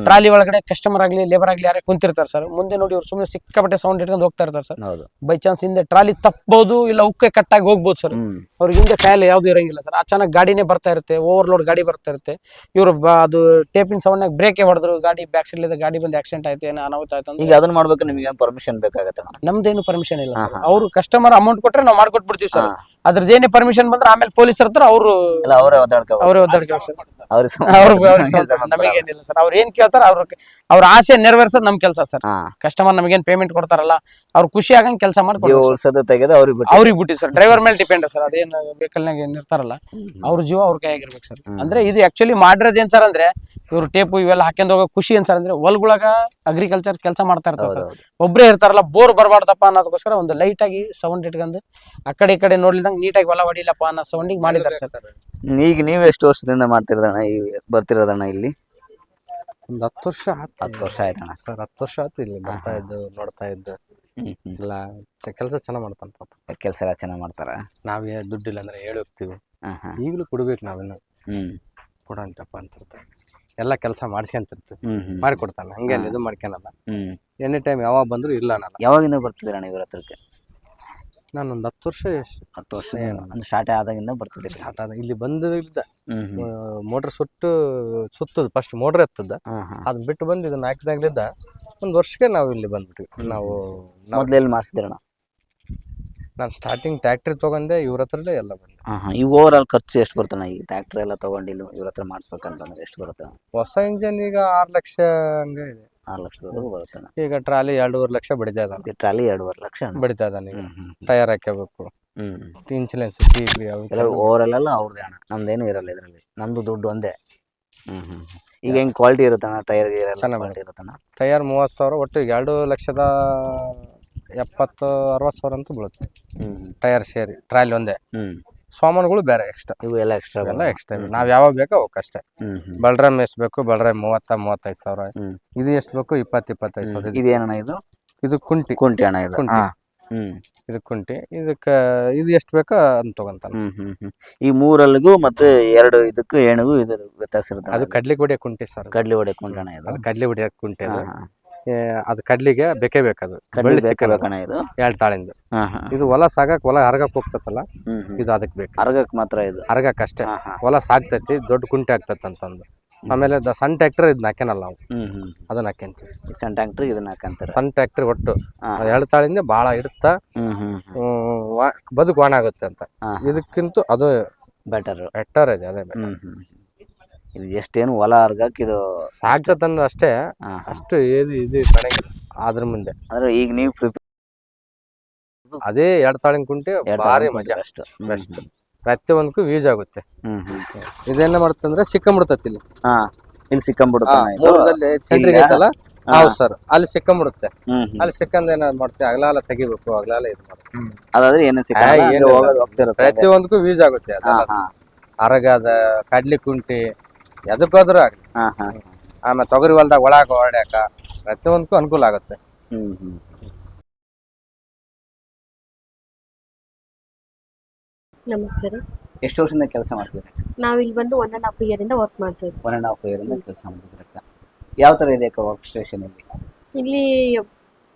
ಟ್ರಾಲಿ ಒಳಗಡೆ ಕಸ್ಟಮರ್ ಆಗ್ಲಿ ಲೇಬರ್ ಆಗಲಿ ಯಾರೇ ಕುಂತಿರ್ತಾರೆ ಸರ್ ಮುಂದೆ ನೋಡಿ ಅವ್ರು ಸುಮ್ಮನೆ ಸಿಕ್ಕಾಪಟ್ಟೆ ಸೌಂಡ್ ಇಟ್ಕೊಂಡು ಹೋಗ್ತಾ ಇರ್ತಾರೆ ಸರ್ ಹೌದು. ಬೈ ಚಾನ್ಸ್ ಹಿಂದೆ ಟ್ರಾಲಿ ತಪ್ಪಬಹುದು ಇಲ್ಲ ಉಕ್ಕೆ ಕಟ್ಟಾಗಿ ಹೋಗ್ಬೋದು ಸರ್ ಅವ್ರಿಗೆ ಹಿಂದೆ ಕಾಯಿಲೆ ಯಾವ್ದು ಇರಂಗಿಲ್ಲ ಸರ್ ಅಚಾನಕ್ ಗಾಡಿನೇ ಬರ್ತಾ ಇರುತ್ತೆ ಓವರ್ಲೋಡ್ ಗಾಡಿ ಬರ್ತಾ ಇರುತ್ತೆ. ಇವರು ಅದು ಟೇಪಿನ ಸೌಂಡ್ನಾಗ ಬ್ರೇಕ್ ಹೊಡೆದ್ರು ಗಾಡಿ ಬ್ಯಾಕ್ ಸೈಡ್ ಗಾಡಿ ಬಂದು ಆಕ್ಸಿಡೆಂಟ್ ಆಯ್ತು ಏನೋ ಅನಾಹುತ ಆಯ್ತು ಈಗ ಅದನ್ನ ಮಾಡ್ಬೇಕು ನಿಮ್ಗೆ ಪರ್ಮಿಷನ್ ಬೇಕಾಗತ್ತೆ ನಮ್ದೇನು ಪರ್ಮಿಷನ್ ಇಲ್ಲ ಅವ್ರು ಕಸ್ಟಮರ್ ಅಮೌಂಟ್ ಕೊಟ್ರೆ ನಾವು ಮಾಡ್ಕೊಟ್ಬಿಡ್ತೀವಿ ಸರ್. ಅದ್ರದ್ದೇನೇ ಪರ್ಮಿಷನ್ ಬಂದ್ರೆ ಆಮೇಲೆ ಪೊಲೀಸ್ ಇರ್ತಾರೆ ಅವರು ಅವರೇ ಅವರೇ ನಮಗೇನಿಲ್ಲ ಸರ್. ಅವ್ರು ಏನ್ ಕೇಳ್ತಾರ ಅವ್ರ ಅವ್ರ ಆಸೆ ನೆರವೇರ್ಸೋದು ನಮ್ ಕೆಲಸ ಸರ್. ಹಾ. ಕಸ್ಟಮರ್ ನಮಗೇನ್ ಪೇಮೆಂಟ್ ಕೊಡ್ತಾರಲ್ಲ ಅವ್ರು ಖುಷಿ ಆಗಂಗ್ ಕೆಲಸ ಜೀವ ಮಾಡ್ತಾರೆ ಉಳ್ಸೋದು ತೆಗೆದು ಅವ್ರಿಗೆ ಬಿಟ್ಟು ಅವ್ರಿಗೆ ಸರ್. ಡ್ರೈವರ್ ಮೇಲೆ ಡಿಪೆಂಡ್ ಸರ್. ಅದೇನ್ ವೆಹಿಕಲ್ನಾಗ ಏನ್ ಇರ್ತಾರಲ್ಲ ಅವ್ರ ಜೀವ ಅವ್ರ ಕೈಯಾಗಿರ್ಬೇಕು ಸರ್. ಅಂದ್ರೆ ಇದು ಆಕ್ಚುಲಿ ಮಾಡಿರೋದು ಏನ್ ಸರ್ ಅಂದ್ರೆ ಇವ್ರು ಟೇಪು ಇವೆಲ್ಲ ಹಾಕೊಂಡ್ ಹೋಗೋ ಖುಷಿ ಏನ್ ಸರ್ ಅಂದ್ರೆ ಹೊಲ್ಗೊಳಗ ಅಗ್ರಿಕಲ್ಚರ್ ಕೆಲಸ ಮಾಡ್ತಾ ಇರ್ತಾರೆ ಸರ್. ಹೌದೌದು. ಒಬ್ರೇ ಇರ್ತಾರಲ್ಲ ಬೋರ್ ಬರಬಾರ್ದಪ್ಪ ಅನ್ನೋದಕ್ಕೋಸ್ಕರ ಒಂದು ಲೈಟ್ ಆಗಿ ಸೌಂಡ್ ಇಟ್ಕೊಂಡು ಆ ಕಡೆ ಈ ಕಡೆ ನೋಡ್ಲಿದಂಗ್ ನೀಟಾಗಿ ಹೊಲ ಹೊಡಿಲಪ್ಪ ಅನ್ನೋ ಸೌಂಡಿಗೆ ಮಾಡಿದ್ದಾರೆ ಸರ್. ಈಗ ನೀವು ಎಷ್ಟು ವರ್ಷದಿಂದ ಮಾಡ್ತಿರೋದಣ್ಣ ಈ ಬರ್ತಿರೋದಣ್ಣ ಇಲ್ಲಿ? ಒಂದು ಹತ್ತು ವರ್ಷ ಆಯ್ತು ಹತ್ತು ವರ್ಷ ಆಯ್ತಣ್ಣ. ಸರ್ ಹತ್ತು ವರ್ಷ ಆಯ್ತು ಇಲ್ಲಿ ಬರ್ತಾ ಇದ್ದು ನೋಡ್ತಾ ಇದ್ದು. ಎಲ್ಲ ಕೆಲಸ ಚೆನ್ನಾಗ್ ಮಾಡ್ತಾನೆ ಪಾಪ. ಕೆಲಸ ಎಲ್ಲ ಚೆನ್ನಾಗಿ ಮಾಡ್ತಾರ? ನಾವೇ ದುಡ್ಡಿಲ್ಲ ಅಂದ್ರೆ ಹೇಳಿ ಹೋಗ್ತೀವಿ. ಈಗಲೂ ಕೊಡ್ಬೇಕು ನಾವಿನ್ನು ಹ್ಮ್. ಕೊಡಂತಪ್ಪ ಅಂತಿರ್ತಾರೆ. ಎಲ್ಲ ಕೆಲಸ ಮಾಡಿಸ್ಕೊಂತಿರ್ತೀವಿ. ಮಾಡಿಕೊಡ್ತಾನೆ. ಹಂಗೇನು ಇದು ಮಾಡ್ಕೊಳಲ್ಲ. ಹ್ಮ್. ಎನಿ ಟೈಮ್ ಯಾವಾಗ ಬಂದ್ರು ಇಲ್ಲ ನಾನು. ಯಾವಾಗಿಂದ ಬರ್ತಿದ್ದೀರಣ್ಣ ಇವ್ರ ಹತ್ರಕ್ಕೆ? ನಾನು ಒಂದು ಹತ್ತು ವರ್ಷ ಹತ್ತು ವರ್ಷ ಅಂದ್ರೆ ಸ್ಟಾರ್ಟ್ ಆದಾಗಿಂದ ಬರ್ತದೆ ಸ್ಟಾರ್ಟ್ ಆದ ಇಲ್ಲಿ ಬಂದಿದ್ದ ಮೋಟ್ರ್ ಸುಟ್ಟು ಸುತ್ತದ ಫಸ್ಟ್ ಮೋಟ್ರ್ ಎತ್ತದ. ಅದನ್ನ ಬಿಟ್ಟು ಬಂದು ಇದನ್ನ ಹಾಕಿದಾಗ್ಲಿದ್ದ ಒಂದು ವರ್ಷಕ್ಕೆ ನಾವು ಇಲ್ಲಿ ಬಂದ್ಬಿಟ್ವಿ. ನಾವು ನಾವು ಮೊದ್ಲು ಎಲ್ಲಿ ಮಾಡಿಸಿದಿರಣ್ಣ ನಾನು ಸ್ಟಾರ್ಟಿಂಗ್ ಟ್ಯಾಕ್ಟ್ರಿ ತೊಗೊಂಡೆ ಇವ್ರ ಹತ್ರನೇ ಎಲ್ಲ ಬಂದೆ. ಈಗ ಓವರ್ ಆಲ್ ಖರ್ಚು ಎಷ್ಟು ಬರ್ತಾನೆ ಈ ಟ್ರಾಕ್ಟರ್ ಎಲ್ಲ ತೊಗೊಂಡಿಲ್ಲ ಇವ್ರ ಹತ್ರ ಮಾಡಿಸ್ಬೇಕಂತಂದ್ರೆ ಎಷ್ಟು ಬರುತ್ತೆ? ಹೊಸ ಇಂಜನ್ ಈಗ ಆರು ಲಕ್ಷ ಹಂಗೆ ಇದೆ. ಆರು ಲಕ್ಷದವರೆಗೂ ಬರುತ್ತೆ ಈಗ ಟ್ರಾಲಿ ಎರಡೂವರೆ ಲಕ್ಷ ಬಡಿತಾ ಇದ್ದಾನೆ. ಇದು ಟ್ರಾಲಿ ಎರಡೂವರೆ ಲಕ್ಷ ಅಣ್ಣ. ಬಡಿತಾ ಇದ್ದಾನೆ ಈಗ. ಹ್ಮ್ ಹ್ಮ್ ಟೈರ್ ಹಾಕ್ಕೋಬೇಕು ಹ್ಮ್ ಇನ್ಸುಲೆನ್ಸ್ ಟಿ ವಿ ಎಲ್ಲ ಓವರ್ ಎಲ್ಲ ಅವ್ರದ್ದೇ ಅಣ್ಣ. ನಮ್ದೇನು ಇರಲ್ಲ ಇದರಲ್ಲಿ. ನಮ್ದು ದುಡ್ಡು ಒಂದೇ. ಹ್ಮ್ ಹ್ಮ್ ಹ್ಮ್. ಈಗ ಹೆಂಗ್ ಕ್ವಾಲಿಟಿ ಇರುತ್ತಣ್ಣ ಟೈರ್ ಚೆನ್ನಾಗ್ ಕ್ವಾಲಿಟಿ ಇರುತ್ತಣ್ಣ? ಟೈರ್ ಮೂವತ್ತು ಸಾವಿರ ಒಟ್ಟು ಈಗ ಎರಡು ಲಕ್ಷದ ಎಪ್ಪತ್ತು ಅರವತ್ತು ಸಾವಿರ ಅಂತೂ ಬೀಳುತ್ತೆ. ಹ್ಮ್ ಟೈರ್ ಸೇರಿ. ಟ್ರಾಲಿ ಒಂದೇ. ಹ್ಮ್. ಸಾಮಾನುಗಳು ಬೇರೆ ಎಕ್ಸ್ಟ್ರಾ ಇವು ಎಲ್ಲ ಎಕ್ಸ್ಟ್ರಾ ಎಲ್ಲ ಎಕ್ಸ್ಟ್ರಾ ನಾವು ಯಾವಾಗ ಬೇಕೋ ಅವಕ್ಕೆ ಅಷ್ಟೇ. ಬಲ್ರಾಮ್ ಎಷ್ಟು ಬೇಕು ಬಲ್ರಾಮ್ ಮೂವತ್ತ ಮೂವತ್ತೈದು ಸಾವಿರ. ಇದು ಎಷ್ಟು ಬೇಕು ಇಪ್ಪತ್ತು ಇಪ್ಪತ್ತೈದು ಸಾವಿರ. ಇದು- ಏನಣ್ಣ ಇದು? ಇದು ಕುಂಟಿ. ಕುಂಟಿ ಅಣ್ಣ ಇದು. ಕುಂಟಿ. ಇದು ಕುಂಟಿ. ಇದಕ್ಕೆ ಇದು ಎಷ್ಟು ಬೇಕೋ ಅಂತ ತಗೊಂತಾನೆ. ಈ ಮೂರಲ್ಲಿಗೂ ಮತ್ತೆ ಎರಡು ಇದಕ್ಕೂ ಏಣಿಗೂ ಇದು ವ್ಯತ್ಯಾಸ ಇರುತ್ತೆ ಅದು ಕಡ್ಲೆ ಬಡಿಯ ಕುಂಟಿ ಸರ್ ಕಡ್ಲಿ ಕುಂಟಿ ಕುಂಟಣ ಇದು. ಕಡ್ಲಿ ಹೊಡಿಯೋ ಕುಂಟಿ ಅದು ಕಡ್ಲಿಗೆ ಬೇಕೇ ಬೇಕದು. ಕಡ್ಲಿ ಇದು? ಎರಡು ತಾಳಿಂದ. ಇದು ಹೊಲ ಸಾಗಕ್ ಹೊಲ ಹರಗಕ್ ಹೋಗ್ತತಲ್ಲ ಇದು ಅದಕ್ಕೆ ಬೇಕು. ಅರ್ಗಕ್ ಮಾತ್ರ ಇದು? ಹರಗಕ್ ಅಷ್ಟೇ. ಹೊಲ ಸಾಕ್ತೈತಿ ದೊಡ್ಡ ಕುಂಟೆ ಆಗ್ತೈತೆ ಅಂತಂದು. ಆಮೇಲೆ ಸಣ್ಣ ಟ್ಯಾಕ್ಟರ್ ಇದನ್ನ ಹಾಕ್ಯನಲ್ಲ ನಾವು. ಅದನ್ನ ಹಾಕ್ಯಂತೀವಿ. ಸಣ್ಣ ಟ್ಯಾಕ್ಟರ್ ಇದನ್ನ ಹಾಕಂತಾರೆ? ಸಣ್ಣ ಟ್ಯಾಕ್ಟರ್ ಒಟ್ಟು. ಎರಡು ತಾಳಿಂದ ಭಾಳ ಇಡುತ್ತ ಬದುಕು ಒಣ ಆಗುತ್ತೆ ಅಂತ ಇದಕ್ಕಿಂತ ಅದು ಬೆಟರ್ ಬೆಟರ್ ಇದೆ ಅದೇ better. ಇದು ಎಷ್ಟೇನು ಹೊಲ ಅರ್ಗಕ್ಕೆ ಇದು ಸಾಕ್ತಂದ್ರೆ ಅಷ್ಟೇ. ಹಾ ಹಾ. ಅಷ್ಟು ಇದು ಇದು ಬರಂಗಿಲ್ಲ ಅದ್ರ ಮುಂದೆ. ಅಂದ್ರೆ ಈಗ ನೀವು ಪ್ರಿಪೇರ್ ಅದೇ ಎರಡ್ ತಾಳಿನ ಕುಂಟೆ ಭಾರಿ ಮಜಾ. ಅಷ್ಟು ಬೆಸ್ಟ್. ಪ್ರತಿಯೊಂದಕ್ಕೂ ಯೂಸ್ ಆಗುತ್ತೆ. ಹ್ಮ್ ಹ್ಮ್. ಇದೇನ ಮಾಡುತ್ತಂದ್ರೆ ಸಿಕ್ಕಂಬಿಡ್ತತಿ ಇಲ್ಲಿ. ಹಾ ಇಲ್ಲಿ ಸಿಕ್ಕಂಬಿಡುತ್ತೆ ಇದು ಸೆಂಟ್ರಿಗೆ ಐತಲ್ಲ. ಹೌದು ಸರ್ ಅಲ್ಲಿ ಸಿಕ್ಕಂಬಿಡುತ್ತೆ ಹ್ಮ್ ಹ್ಮ್. ಅಲ್ಲಿ ಸಿಕ್ಕಂದ ಏನಾದ್ರು ಮಾಡ್ತೀವಿ? ಅಗಲಾಲ ತೆಗಿಬೇಕು ಅಗಲಾಲ ಇದು ಮಾಡ್ತೀವಿ ಅದಾದ್ರೆ ಏನು ಸಿಕ್ಕ ಆ, ಏನಿಲ್ಲ. ಹೋಗೋದು ಹೋಗ್ತಿರುತ್ತೆ. ಪ್ರತಿಯೊಂದಕ್ಕೂ ಯೂಸ್ ಆಗುತ್ತೆ. ಹಾ ಅದೆಲ್ಲ ಹಾ. ಅರಗದ ಕಡ್ಲಿ ಕುಂಟಿ ಎದಕ್ಕೋದ್ರೂ ಆಗುತ್ತೆ ಹಾ ಹಾ. ಆಮೇಲೆ ತೊಗರಿ ಹೊಲ್ದಾಗ ಒಳಗ ಹೊಡ್ಯಾಕ ಪ್ರತಿಯೊಂದಕ್ಕೂ ಅನುಕೂಲ ಆಗುತ್ತೆ. ಹ್ಮ್ ಹ್ಮ್. ನಮಸ್ತೆ ರೀ. ಎಷ್ಟು ವರ್ಷದಿಂದ ಕೆಲಸ ಮಾಡ್ತೀರಿ ನಾವು ಇಲ್ಲಿ ಬಂದು ಒನ್ ಆ್ಯಂಡ್ ಹಾಫ್ ಇಂದ ವರ್ಕ್ ಮಾಡ್ತಾ ಇದ್ವಿ ಒನ್ ಅಂಡ್ ಹಾಫ್ ಇಯರ್ ಇಂದ ಕೆಲಸ ಮಾಡ್ತಿದ್ರಕ್ಕ ಯಾವ ತರ ಇದೆ ವರ್ಕ್ ಸ್ಟೇಷನ್ ಇಲ್ಲಿ? ಇಲ್ಲಿ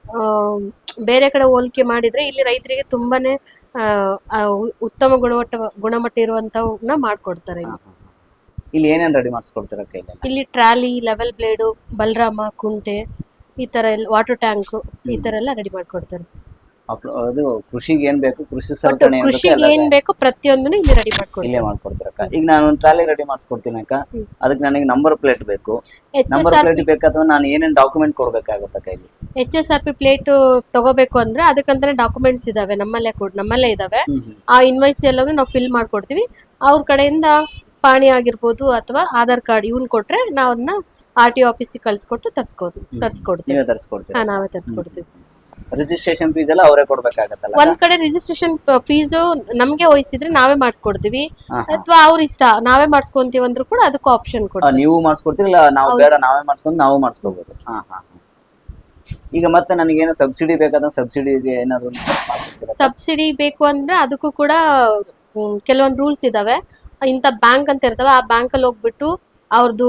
ಆ, ಬೇರೆ ಕಡೆ ಹೋಲಿಕೆ ಮಾಡಿದ್ರೆ ಇಲ್ಲಿ ರೈತರಿಗೆ ತುಂಬಾನೇ ಆ, ಆ, ಉ- ಉತ್ತಮ ಗುಣಮಟ್ಟ ಗುಣಮಟ್ಟ ಇರುವಂತವನ್ನ ಮಾಡ್ಕೊಡ್ತಾರೆ ಇಲ್ಲಿ. ಹಾ, ಹಾ. ಇಲ್ಲಿ ಏನೇನು ರೆಡಿ ಮಾಡಿಸ್ಕೊಡ್ತೀರಕ್ಕ ಇಲ್ಲಿ ಇಲ್ಲಿ ಟ್ರಾಲಿ ಲೆವೆಲ್ ಬ್ಲೇಡು ಬಲರಾಮ ಕುಂಟೆ ಈ ತರ ಎಲ್ಲ ವಾಟರ್ ಟ್ಯಾಂಕ್ ಈ ತರ ಎಲ್ಲ ರೆಡಿ ಮಾಡ್ಕೊಡ್ತಾರೆ. ಅಪ್ಲ- ಅದು ಕೃಷಿಗೆ ಏನ್ ಬೇಕು ಕೃಷಿ ಸಲಕರಣೆ ಏನ್ ಬೇಕು ಕೃಷಿಗೆ ಎಲ್ಲ ಏನ್ ಬೇಕೋ ಪ್ರತಿಯೊಂದನ್ನು ಇಲ್ಲಿ ರೆಡಿ ಇಲ್ಲೇ ಮಾಡ್ಕೊಡ್ತಾರೆ ಮಾಡ್ಕೊಡ್ತೀರಕ್ಕ ಈಗ ನಾನು ಒಂದು ಟ್ರಾಲಿ ರೆಡಿ ಮಾಡಿಸ್ಕೊಡ್ತೀನಿ ಅಕ್ಕ. ಹ್ಮ್. ಅದಕ್ಕೆ ನನಗೆ ನಂಬರ್ ಪ್ಲೇಟ್ ಬೇಕು. ಎಚ್ ನಂಬರ್ ಆರ್ ಪ್ಲೇಟ್ ಬೇಕಾದ್ರೆ ನಾನು ಏನೇನ್ ಡಾಕ್ಯುಮೆಂಟ್ ಕೊಡ್ಬೇಕಾಗುತ್ತೆ ಕೈಲಿ? H S R P plate ತಗೋಬೇಕು ಅಂದ್ರೆ ಅದಕ್ಕಂತಾನೆ ಡಾಕ್ಯುಮೆಂಟ್ಸ್ ಇದಾವೆ. ನಮ್ಮಲ್ಲೇ ಕೊಡ್ ನಮ್ಮಲ್ಲೇ ಇದಾವೆ. ಹ್ಮ್ ಹ್ಮ್. ಆ ಇನ್ವಾಯ್ಸ್ ಎಲ್ಲಾನು ನಾವು ಫಿಲ್ ಮಾಡ್ಕೊಡ್ತೀವಿ. ಅವ್ರ ಕಡೆಯಿಂದ ಪಾಣಿ ಆಗಿರ್ಬೋದು ಅಥವಾ ಆಧಾರ್ ಕಾರ್ಡ್ ಇವನ್ ಕೊಟ್ರೆ ನಾವು ಅದನ್ನ ಆರ್ ಟಿ ಆಫೀಸಿಗೆ ಕಳ್ಸಿಕೊಟ್ಟು ತರ್ಸ್ಕೊಡ್ ತರ್ಸ್ಕೊಡ್ತೀವಿ. ನೀವೇ ತರಿಸ್ಕೊಡ್ತೀರಾ. ಹಾ ನಾವೇ ತರ್ಸ್ಕೊಡ್ತೀವಿ. ರಿಜಿಸ್ಟ್ರೇಷನ್ ಫೀಸ್ ಎಲ್ಲ ಅವರೇ ಕೊಡ್ಬೇಕಾಗತ್ತಲ್ಲ? ಒಂದ್ ಕಡೆ ರಿಜಿಸ್ಟ್ರೇಷನ್ ಫೀಸ್ ನಮ್ಗೆ ವಹಿಸಿದ್ರೆ ನಾವೇ ಮಾಡಿಸ್ಕೊಡ್ತೀವಿ. ಹಾ, ಹಾ. ಅಥವಾ ಅವ್ರ ಇಷ್ಟ ನಾವೇ ಮಾಡಿಸ್ಕೊಂತೀವಿ ಅಂದ್ರೂ ಕೂಡ ಅದಕ್ಕೂ ಆಪ್ಷನ್ ಆ, ಕೊಡ್ತೀವಿ ನೀವು ಮಾಡಿಸ್ಕೊಡ್ತೀರಿ ಇಲ್ಲ ನಾವು. ಬೇಡ ನಾವೇ ಮಾಡಿಸ್ಕೊಂಡು ನಾವು ಮಾಡಿಸ್ಕೋಬಹುದು ಹಾ ಹಾ. ಈಗ ಮತ್ತೆ ನನಗೇನು ಸಬ್ಸಿಡಿ ಬೇಕಾದ್ರೆ ಸಬ್ಸಿಡಿ ಏನಾದ್ರು ಮಾಡ್ಕೊಡ್ತೀರಾ? ಸಬ್ಸಿಡಿ ಬೇಕು ಅಂದ್ರೆ ಅದಕ್ಕೂ ಕೂಡ ಕೆಲವೊಂದು ರೂಲ್ಸ್ ಇದಾವೆ. ಇಂಥ ಬ್ಯಾಂಕ್ ಅಂತ ಇರ್ತವೆ ಆ ಬ್ಯಾಂಕ್ ಅಲ್ಲಿ ಹೋಗ್ಬಿಟ್ಟು ಅವ್ರದ್ದು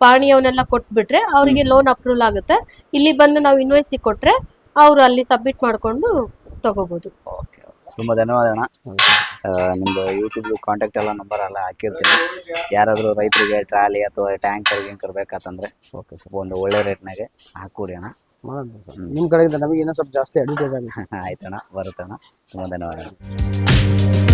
ಪಾಣಿ ಅವನ್ನೆಲ್ಲ ಕೊಟ್ಬಿಟ್ರೆ ಅವರಿಗೆ ಲೋನ್ ಅಪ್ರೂವಲ್ ಆಗುತ್ತೆ. ಇಲ್ಲಿ ಬಂದು ನಾವು ಇನ್ವಾಯ್ಸ್ ಕೊಟ್ರೆ ಅವ್ರು ಅಲ್ಲಿ ಸಬ್ಮಿಟ್ ಮಾಡ್ಕೊಂಡು ತಗೋಬಹುದು ಓಕೆ ತುಂಬ ಧನ್ಯವಾದ ಅಣ್ಣ. ಯೂಟ್ಯೂಬ್ ಕಾಂಟ್ಯಾಕ್ಟ್ ಎಲ್ಲ ನಂಬರ್ ಎಲ್ಲ ಹಾಕಿರ್ತೀನಿ ಯಾರಾದರೂ ರೈತರಿಗೆ ಟ್ರಾಲಿ ಅಥವಾ ಟ್ಯಾಂಕರ್ ಗಿಂಕರ್ ಬೇಕಾತಂದ್ರೆ ಓಕೆ ಸ್ವಲ್ಪ ಒಂದು ಒಳ್ಳೆ ರೇಟ್ನಾಗೆ ಹಾಕ್ಕೊಡಿ ಅಣ್ಣ. ಸರ್. ನಿಮ್ ಕಡೆಯಿಂದ ನಮಗೆ ಏನೋ ಸ್ವಲ್ಪ ಜಾಸ್ತಿ ಅಡ್ವಟೈಸ್ ಆಗಿದೆ ಆಯ್ತಣ್ಣ ಬರುತ್ತಣ್ಣ. ತುಂಬಾ ಧನ್ಯವಾದ